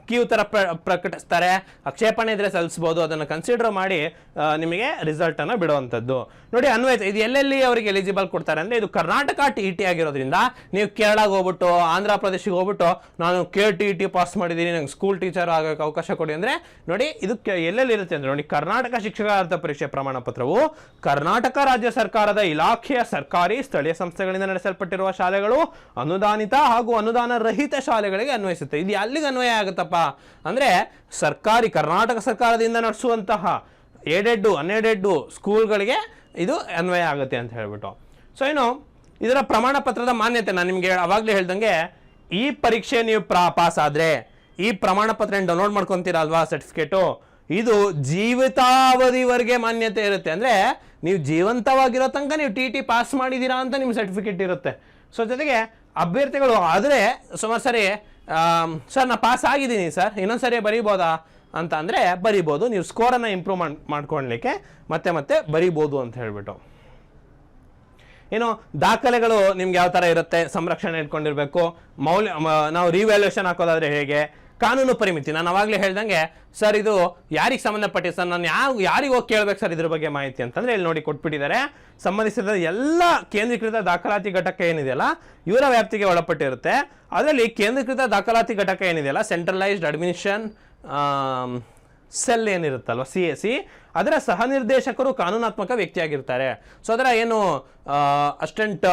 ಕ್ಯೂ ಥರ ಪ್ರ, ಪ್ರಕಟಿಸ್ತಾರೆ. ಆಕ್ಷೇಪಣೆ ಇದ್ರೆ ಸಲ್ಲಿಸ್ಬೋದು. ಅದನ್ನು ಕನ್ಸಿಡರ್ ಮಾಡಿ ನಿಮಗೆ ರಿಸಲ್ಟನ್ನು ಬಿಡುವಂಥದ್ದು. ನೋಡಿ, ಅನ್ವಯ, ಇದು ಎಲ್ಲೆಲ್ಲಿ ಅವರಿಗೆ ಎಲಿಜಿಬಲ್ ಕೊಡ್ತಾರೆ ಅಂದರೆ, ಇದು ಕರ್ನಾಟಕ ಟಿ ಇ ಟಿ ಆಗಿರೋದ್ರಿಂದ, ನೀವು ಕೇರಳಗೆ ಹೋಗ್ಬಿಟ್ಟು, ಆಂಧ್ರ ಪ್ರದೇಶಿಗೆ ಹೋಗ್ಬಿಟ್ಟು, ನಾನು ಕೆ ಟಿ ಟಿ ಪಾಸ್ ಮಾಡಿದ್ದೀನಿ ನಂಗೆ ಸ್ಕೂಲ್ ಟೀಚರ್ ಆಗೋಕ್ಕೆ ಅವಕಾಶ ಕೊಡಿ ಅಂದರೆ, ನೋಡಿ, ಇದು ಎಲ್ಲೆಲ್ಲಿ ಇರುತ್ತೆ ಅಂದರೆ, ನೋಡಿ, ಕರ್ನಾಟಕ ಶಿಕ್ಷಕ ಅರ್ಹತಾ ಪರೀಕ್ಷೆ ಪ್ರಮಾಣ ಪತ್ರವು ಕರ್ನಾಟಕ ರಾಜ್ಯ ಸರ್ಕಾರದ ಇಲಾಖೆಯ ಸರ್ಕಾರಿ ಸ್ಥಳೀಯ ಸಂಸ್ಥೆಗಳಿಂದ ನಡೆಸಲ್ಪಟ್ಟಿರುವ ಶಾಲೆಗಳು, ಅನುದಾನಿತ ಹಾಗೂ ಅನುದಾನ ರಹಿತ ಶಾಲೆಗಳಿಗೆ ಅನ್ವಯಿಸುತ್ತೆ. ಇದು ಎಲ್ಲಿಗೆ ಅನ್ವಯ ಆಗುತ್ತಪ್ಪ. ಅಂದರೆ ಸರ್ಕಾರಿ, ಕರ್ನಾಟಕ ಸರ್ಕಾರದಿಂದ ನಡೆಸುವಂತಹ ಏಡೆಡ್ಡು ಅನ್ಎಡೆಡ್ಡು ಸ್ಕೂಲ್ಗಳಿಗೆ ಇದು ಅನ್ವಯ ಆಗುತ್ತೆ ಅಂತ ಹೇಳ್ಬಿಟ್ಟು. ಸೊ ಏನು ಇದರ ಪ್ರಮಾಣ ಪತ್ರದ ಮಾನ್ಯತೆ ನಾನು ನಿಮಗೆ ಅವಾಗಲೇ ಹೇಳ್ದಂಗೆ ಈ ಪರೀಕ್ಷೆ ನೀವು ಪ್ರಾ, ಪಾಸ್ ಆದರೆ ಈ ಪ್ರಮಾಣ ಪತ್ರ ಡೌನ್ಲೋಡ್ ಮಾಡ್ಕೊತೀರ ಅಲ್ವಾ ಸರ್ಟಿಫಿಕೇಟು ಇದು ಜೀವಿತಾವಧಿವರೆಗೆ ಮಾನ್ಯತೆ ಇರುತ್ತೆ. ಅಂದರೆ ನೀವು ಜೀವಂತವಾಗಿರೋ ತನಕ ನೀವು ಟಿ ಟಿ ಪಾಸ್ ಮಾಡಿದ್ದೀರಾ ಅಂತ ನಿಮ್ಮ ಸರ್ಟಿಫಿಕೇಟ್ ಇರುತ್ತೆ. ಸೊ ಜೊತೆಗೆ ಅಭ್ಯರ್ಥಿಗಳು ಆದರೆ ಸುಮಾರು ಸರಿ ಸರ್ ನಾನು ಪಾಸ್ ಆಗಿದ್ದೀನಿ, ಸರ್. ಇನ್ನೊಂದು ಸರಿ ಬರೀಬೋದಾ ಅಂತ ಅಂದರೆ ಬರಿಬೋದು. ನೀವು ಸ್ಕೋರನ್ನು ಇಂಪ್ರೂವ್ ಮಾಡಿ, ಮಾಡ್ಕೊಳ್ಲಿಕ್ಕೆ ಮತ್ತೆ ಮತ್ತೆ ಬರಿಬೋದು ಅಂತ ಹೇಳಿಬಿಟ್ಟು. ಏನು ದಾಖಲೆಗಳು ನಿಮ್ಗೆ ಯಾವ ಥರ ಇರುತ್ತೆ? ಸಂರಕ್ಷಣೆ ಇಟ್ಕೊಂಡಿರಬೇಕು. ಮೌಲ್ಯ ನಾವು ರಿವ್ಯಾಲ್ಯೂಷನ್ ಹಾಕೋದಾದರೆ ಹೇಗೆ? ಕಾನೂನು ಪರಿಮಿತಿ. ನಾನು ಅವಾಗಲೇ ಹೇಳ್ದಂಗೆ, ಸರ್, ಇದು ಯಾರಿಗೆ ಸಂಬಂಧಪಟ್ಟಿದೆ? ಸರ್, ನಾನು ಯಾವ, ಯಾರಿಗೆ ಹೋಗಿ ಕೇಳ್ಬೇಕು ಸರ್ ಇದ್ರ ಬಗ್ಗೆ ಮಾಹಿತಿ ಅಂತಂದ್ರೆ ಇಲ್ಲಿ ನೋಡಿ ಕೊಟ್ಬಿಟ್ಟಿದ್ದಾರೆ. ಸಂಬಂಧಿಸಿದ ಎಲ್ಲ ಕೇಂದ್ರೀಕೃತ ದಾಖಲಾತಿ ಘಟಕ ಏನಿದೆಯಲ್ಲ, ಇವರ ವ್ಯಾಪ್ತಿಗೆ ಒಳಪಟ್ಟಿರುತ್ತೆ. ಅದರಲ್ಲಿ ಕೇಂದ್ರೀಕೃತ ದಾಖಲಾತಿ ಘಟಕ ಏನಿದೆಯಲ್ಲ, ಸೆಂಟ್ರಲೈಸ್ಡ್ ಅಡ್ಮಿನಿಸ್ಟ್ರೇಷನ್ ಸೆಲ್ ಏನಿರುತ್ತಲ್ವ, ಸಿ ಎ ಸಿ, ಅದರ ಸಹ ನಿರ್ದೇಶಕರು ಕಾನೂನಾತ್ಮಕ ವ್ಯಕ್ತಿಯಾಗಿರ್ತಾರೆ. ಸೊ ಅದರ ಏನು ಅಸ್ಟೆಂಟ್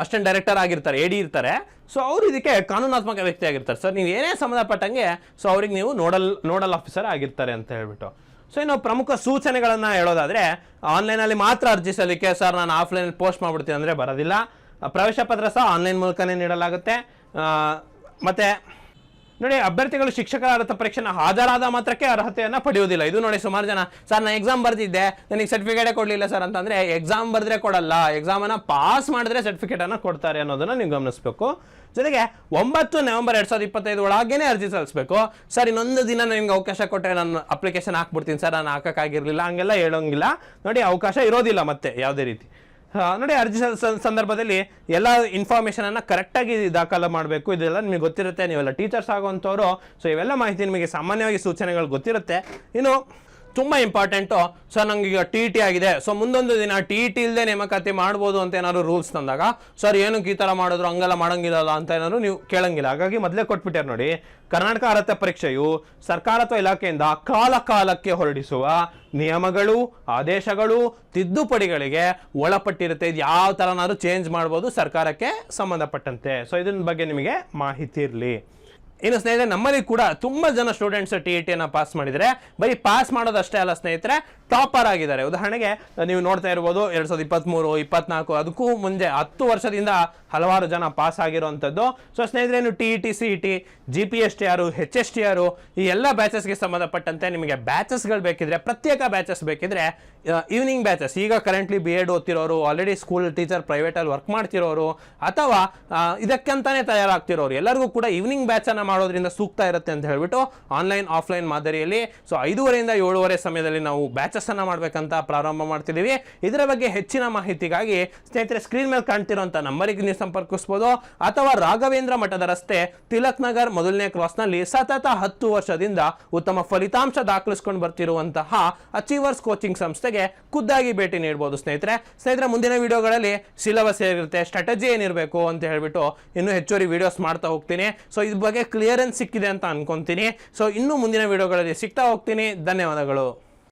ಅಸಿಸ್ಟೆಂಟ್ ಡೈರೆಕ್ಟರ್ ಆಗಿರ್ತಾರೆ ಎ ಡಿ ಇರ್ತಾರೆ. ಸೊ ಅವರು ಇದಕ್ಕೆ ಕಾನೂನಾತ್ಮಕ ವ್ಯಕ್ತಿ ಆಗಿರ್ತಾರೆ. ಸರ್ ನೀವು ಏನೇ ಸಂಬಂಧಪಟ್ಟಂಗೆ ಸೊ ಅವ್ರಿಗೆ ನೀವು ನೋಡಲ್ ನೋಡಲ್ ಆಫೀಸರ್ ಆಗಿರ್ತಾರೆ ಅಂತ ಹೇಳ್ಬಿಟ್ಟು. ಸೊ ಇನ್ನು ಪ್ರಮುಖ ಸೂಚನೆಗಳನ್ನು ಹೇಳೋದಾದರೆ, ಆನ್ಲೈನಲ್ಲಿ ಮಾತ್ರ ಅರ್ಜಿ ಸಲ್ಲಿಕೆ, ಸರ್, ನಾನು ಆಫ್ಲೈನಲ್ಲಿ ಪೋಸ್ಟ್ ಮಾಡಿಬಿಡ್ತೀನಿ ಅಂದರೆ ಬರೋದಿಲ್ಲ. ಪ್ರವೇಶ ಪತ್ರ ಸಹ ಆನ್ಲೈನ್ ಮೂಲಕನೇ ನೀಡಲಾಗುತ್ತೆ. ಮತ್ತೆ ನೋಡಿ, ಅಭ್ಯರ್ಥಿಗಳು ಶಿಕ್ಷಕರ ಅರ್ಹತಾ ಪರೀಕ್ಷೆನ ಹಾಜರಾದ ಮಾತ್ರಕ್ಕೆ ಅರ್ಹತೆಯನ್ನು ಪಡೆಯುವುದಿಲ್ಲ. ಇದು ನೋಡಿ, ಸುಮಾರು ಜನ, ಸರ್ ನಾನು ಎಕ್ಸಾಮ್ ಬರೆದಿದ್ದೆ, ನನಗೆ ಸರ್ಟಿಫಿಕೇಟೇ ಕೊಡಲಿಲ್ಲ ಸರ್ ಅಂತಂದರೆ ಎಕ್ಸಾಮ್ ಬರೆದ್ರೆ ಕೊಡಲ್ಲ ಎಕ್ಸಾಮನ್ನು ಪಾಸ್ ಮಾಡಿದ್ರೆ ಸರ್ಟಿಫಿಕೇಟನ್ನು ಕೊಡ್ತಾರೆ ಅನ್ನೋದನ್ನು ನೀವು ಗಮನಿಸಬೇಕು. ಜೊತೆಗೆ, ಒಂಬತ್ತು ನವೆಂಬರ್ ಎರಡು ಸಾವಿರದ ಇಪ್ಪತ್ತೈದು ಒಳಗೇನೆ ಅರ್ಜಿ ಸಲ್ಲಿಸಬೇಕು. ಸರ್, ಇನ್ನೊಂದು ದಿನ ನಿಮ್ಗೆ ಅವಕಾಶ ಕೊಟ್ಟರೆ ನಾನು ಅಪ್ಲಿಕೇಶನ್ ಹಾಕ್ಬಿಡ್ತೀನಿ, ಸರ್, ನಾನು ಹಾಕೋಕ್ಕಾಗಿರಲಿಲ್ಲ, ಹಂಗೆಲ್ಲ ಹೇಳೋಂಗಿಲ್ಲ. ನೋಡಿ, ಅವಕಾಶ ಇರೋದಿಲ್ಲ ಮತ್ತೆ, ಯಾವುದೇ ರೀತಿ. ನೋಡಿ ಅರ್ಜಿ ಸಂದರ್ಭದಲ್ಲಿ ಎಲ್ಲ ಇನ್ಫಾರ್ಮೇಷನ್ ಅನ್ನ ಕರೆಕ್ಟಾಗಿ ದಾಖಲು ಮಾಡಬೇಕು. ಇದೆಲ್ಲ ನಿಮಗೆ ಗೊತ್ತಿರುತ್ತೆ. ನೀವೆಲ್ಲ ಟೀಚರ್ಸ್ ಆಗುವಂಥವ್ರು. ಸೊ ಇವೆಲ್ಲ ಮಾಹಿತಿ ನಿಮಗೆ ಸಾಮಾನ್ಯವಾಗಿ ಸೂಚನೆಗಳು ಗೊತ್ತಿರುತ್ತೆ. ಇನ್ನು ತುಂಬ ಇಂಪಾರ್ಟೆಂಟು ಸೊ ನಂಗೆ ಈಗ ಟಿ ಟಿ ಆಗಿದೆ. ಸೊ ಮುಂದೊಂದು ದಿನ ಟಿ ಟಿ ಇಲ್ಲದೆ ನೇಮಕಾತಿ ಮಾಡ್ಬೋದು ಅಂತ ಏನಾದ್ರು ರೂಲ್ಸ್ ತಂದಾಗ ಸರ್ ಏನಕ್ಕೆ ಈ ಥರ ಮಾಡಿದ್ರು? ಹಂಗೆಲ್ಲ ಮಾಡೋಂಗಿಲ್ಲಲ್ಲ ಅಂತ ಏನಾದ್ರು ನೀವು ಕೇಳಂಗಿಲ್ಲ. ಹಾಗಾಗಿ ಮೊದಲೇ ಕೊಟ್ಬಿಟ್ಟಾರೆ ನೋಡಿ, ಕರ್ನಾಟಕ ಅರ್ಹತೆ ಪರೀಕ್ಷೆಯು ಸರ್ಕಾರ ಅಥವಾ ಇಲಾಖೆಯಿಂದ ಕಾಲ ಕಾಲಕ್ಕೆ ಹೊರಡಿಸುವ ನಿಯಮಗಳು, ಆದೇಶಗಳು, ತಿದ್ದುಪಡಿಗಳಿಗೆ ಒಳಪಟ್ಟಿರುತ್ತೆ. ಇದು ಯಾವ ಥರನಾದ್ರೂ ಚೇಂಜ್ ಮಾಡ್ಬೋದು ಸರ್ಕಾರಕ್ಕೆ ಸಂಬಂಧಪಟ್ಟಂತೆ. ಸೊ ಇದನ್ನ ಬಗ್ಗೆ ನಿಮಗೆ ಮಾಹಿತಿ ಇರಲಿ. ಇನ್ನು ಸ್ನೇಹಿತರೆ, ನಮ್ಮಲ್ಲಿ ಕೂಡ ತುಂಬ ಜನ ಸ್ಟೂಡೆಂಟ್ಸ್ ಟಿ ಇ ಟಿಯನ್ನು ಪಾಸ್ ಮಾಡಿದರೆ, ಬರೀ ಪಾಸ್ ಮಾಡೋದಷ್ಟೇ ಅಲ್ಲ ಸ್ನೇಹಿತರೆ ಟಾಪರ್ ಆಗಿದ್ದಾರೆ. ಉದಾಹರಣೆಗೆ, ನೀವು ನೋಡ್ತಾ ಇರ್ಬೋದು, ಎರಡು ಸಾವಿರದ ಇಪ್ಪತ್ತ್ಮೂರು ಇಪ್ಪತ್ನಾಲ್ಕು, ಅದಕ್ಕೂ ಮುಂದೆ ಹತ್ತು ವರ್ಷದಿಂದ ಹಲವಾರು ಜನ ಪಾಸ್ ಆಗಿರುವಂಥದ್ದು. ಸೊ ಸ್ನೇಹಿತರೆ ನೀವು T E T C E T G P S T R H S T R ಈ ಎಲ್ಲ ಬ್ಯಾಚಸ್ಗೆ ಸಂಬಂಧಪಟ್ಟಂತೆ ನಿಮಗೆ ಬ್ಯಾಚಸ್ಗಳು ಬೇಕಿದ್ರೆ, ಪ್ರತ್ಯೇಕ ಬ್ಯಾಚಸ್ ಬೇಕಿದ್ರೆ ಈವ್ನಿಂಗ್ ಬ್ಯಾಚಸ್ ಈಗ ಕರೆಂಟ್ಲಿ ಬಿ ಎಡ್ ಓದ್ತಿರೋರು ಆಲ್ರೆಡಿ ಸ್ಕೂಲ್ ಟೀಚರ್ ಪ್ರೈವೇಟಲ್ಲಿ ವರ್ಕ್ ಮಾಡ್ತಿರೋರು, ಅಥವಾ ಇದಕ್ಕಂತಾನೆ ತಯಾರಾಗ್ತಿರೋರು, ಎಲ್ಲರಿಗೂ ಕೂಡ ಈವ್ನಿಂಗ್ ಬ್ಯಾಚನ್ನು ಮಾಡೋದ್ರಿಂದ ಸೂಕ್ತ ಇರುತ್ತೆ ಅಂತ ಹೇಳ್ಬಿಟ್ಟು ಆನ್ಲೈನ್ ಆಫ್ಲೈನ್ ಮಾದರಿಯಲ್ಲಿ ಸೊ ಐದೂವರೆಯಿಂದ ಏಳುವರೆ ಸಮಯದಲ್ಲಿ ನಾವು ಬ್ಯಾಚಸ್ಸನ್ನು ಮಾಡಬೇಕಂತ ಪ್ರಾರಂಭ ಮಾಡ್ತಿದ್ದೀವಿ. ಇದರ ಬಗ್ಗೆ ಹೆಚ್ಚಿನ ಮಾಹಿತಿಗಾಗಿ ಸ್ನೇಹಿತರೆ ಸ್ಕ್ರೀನ್ ಮೇಲೆ ಕಾಣ್ತಿರೋಂಥ ನಂಬರಿಗೆ ನೀವು ಸಂಪರ್ಕಿಸ್ಬೋದು. ಅಥವಾ ರಾಘವೇಂದ್ರ ಮಠದ ರಸ್ತೆ ತಿಲಕ್ ನಗರ್ ಮೊದಲನೇ ಕ್ರಾಸ್ನಲ್ಲಿ ಸತತ ಹತ್ತು ವರ್ಷದಿಂದ ಉತ್ತಮ ಫಲಿತಾಂಶ ದಾಖಲಿಸ್ಕೊಂಡು ಬರ್ತಿರುವಂತಹ ಅಚೀವರ್ಸ್ ಕೋಚಿಂಗ್ ಸಂಸ್ಥೆಗೆ ಖುದ್ದಾಗಿ ಭೇಟಿ ನೀಡಬಹುದು ಸ್ನೇಹಿತರೆ. ಸ್ನೇಹಿತರೆ, ಮುಂದಿನ ವಿಡಿಯೋಗಳಲ್ಲಿ ಸಿಲಬಸ್ ಏನಿರುತ್ತೆ ಸ್ಟ್ರಾಟಜಿ ಏನಿರಬೇಕು ಅಂತ ಹೇಳ್ಬಿಟ್ಟು ಇನ್ನೂ ಹೆಚ್ಚುವರಿ ವಿಡಿಯೋಸ್ ಮಾಡ್ತಾ ಹೋಗ್ತೀನಿ. ಸೊ ಇದ್ರ ಬಗ್ಗೆ ಕ್ಲಿಯರೆನ್ಸ್ ಸಿಕ್ಕಿದೆ ಅಂತ ಅನ್ಕೊಂತೀನಿ. ಸೊ ಇನ್ನೂ ಮುಂದಿನ ವಿಡಿಯೋಗಳಲ್ಲಿ ಸಿಗ್ತಾ ಹೋಗ್ತೀನಿ. ಧನ್ಯವಾದಗಳು.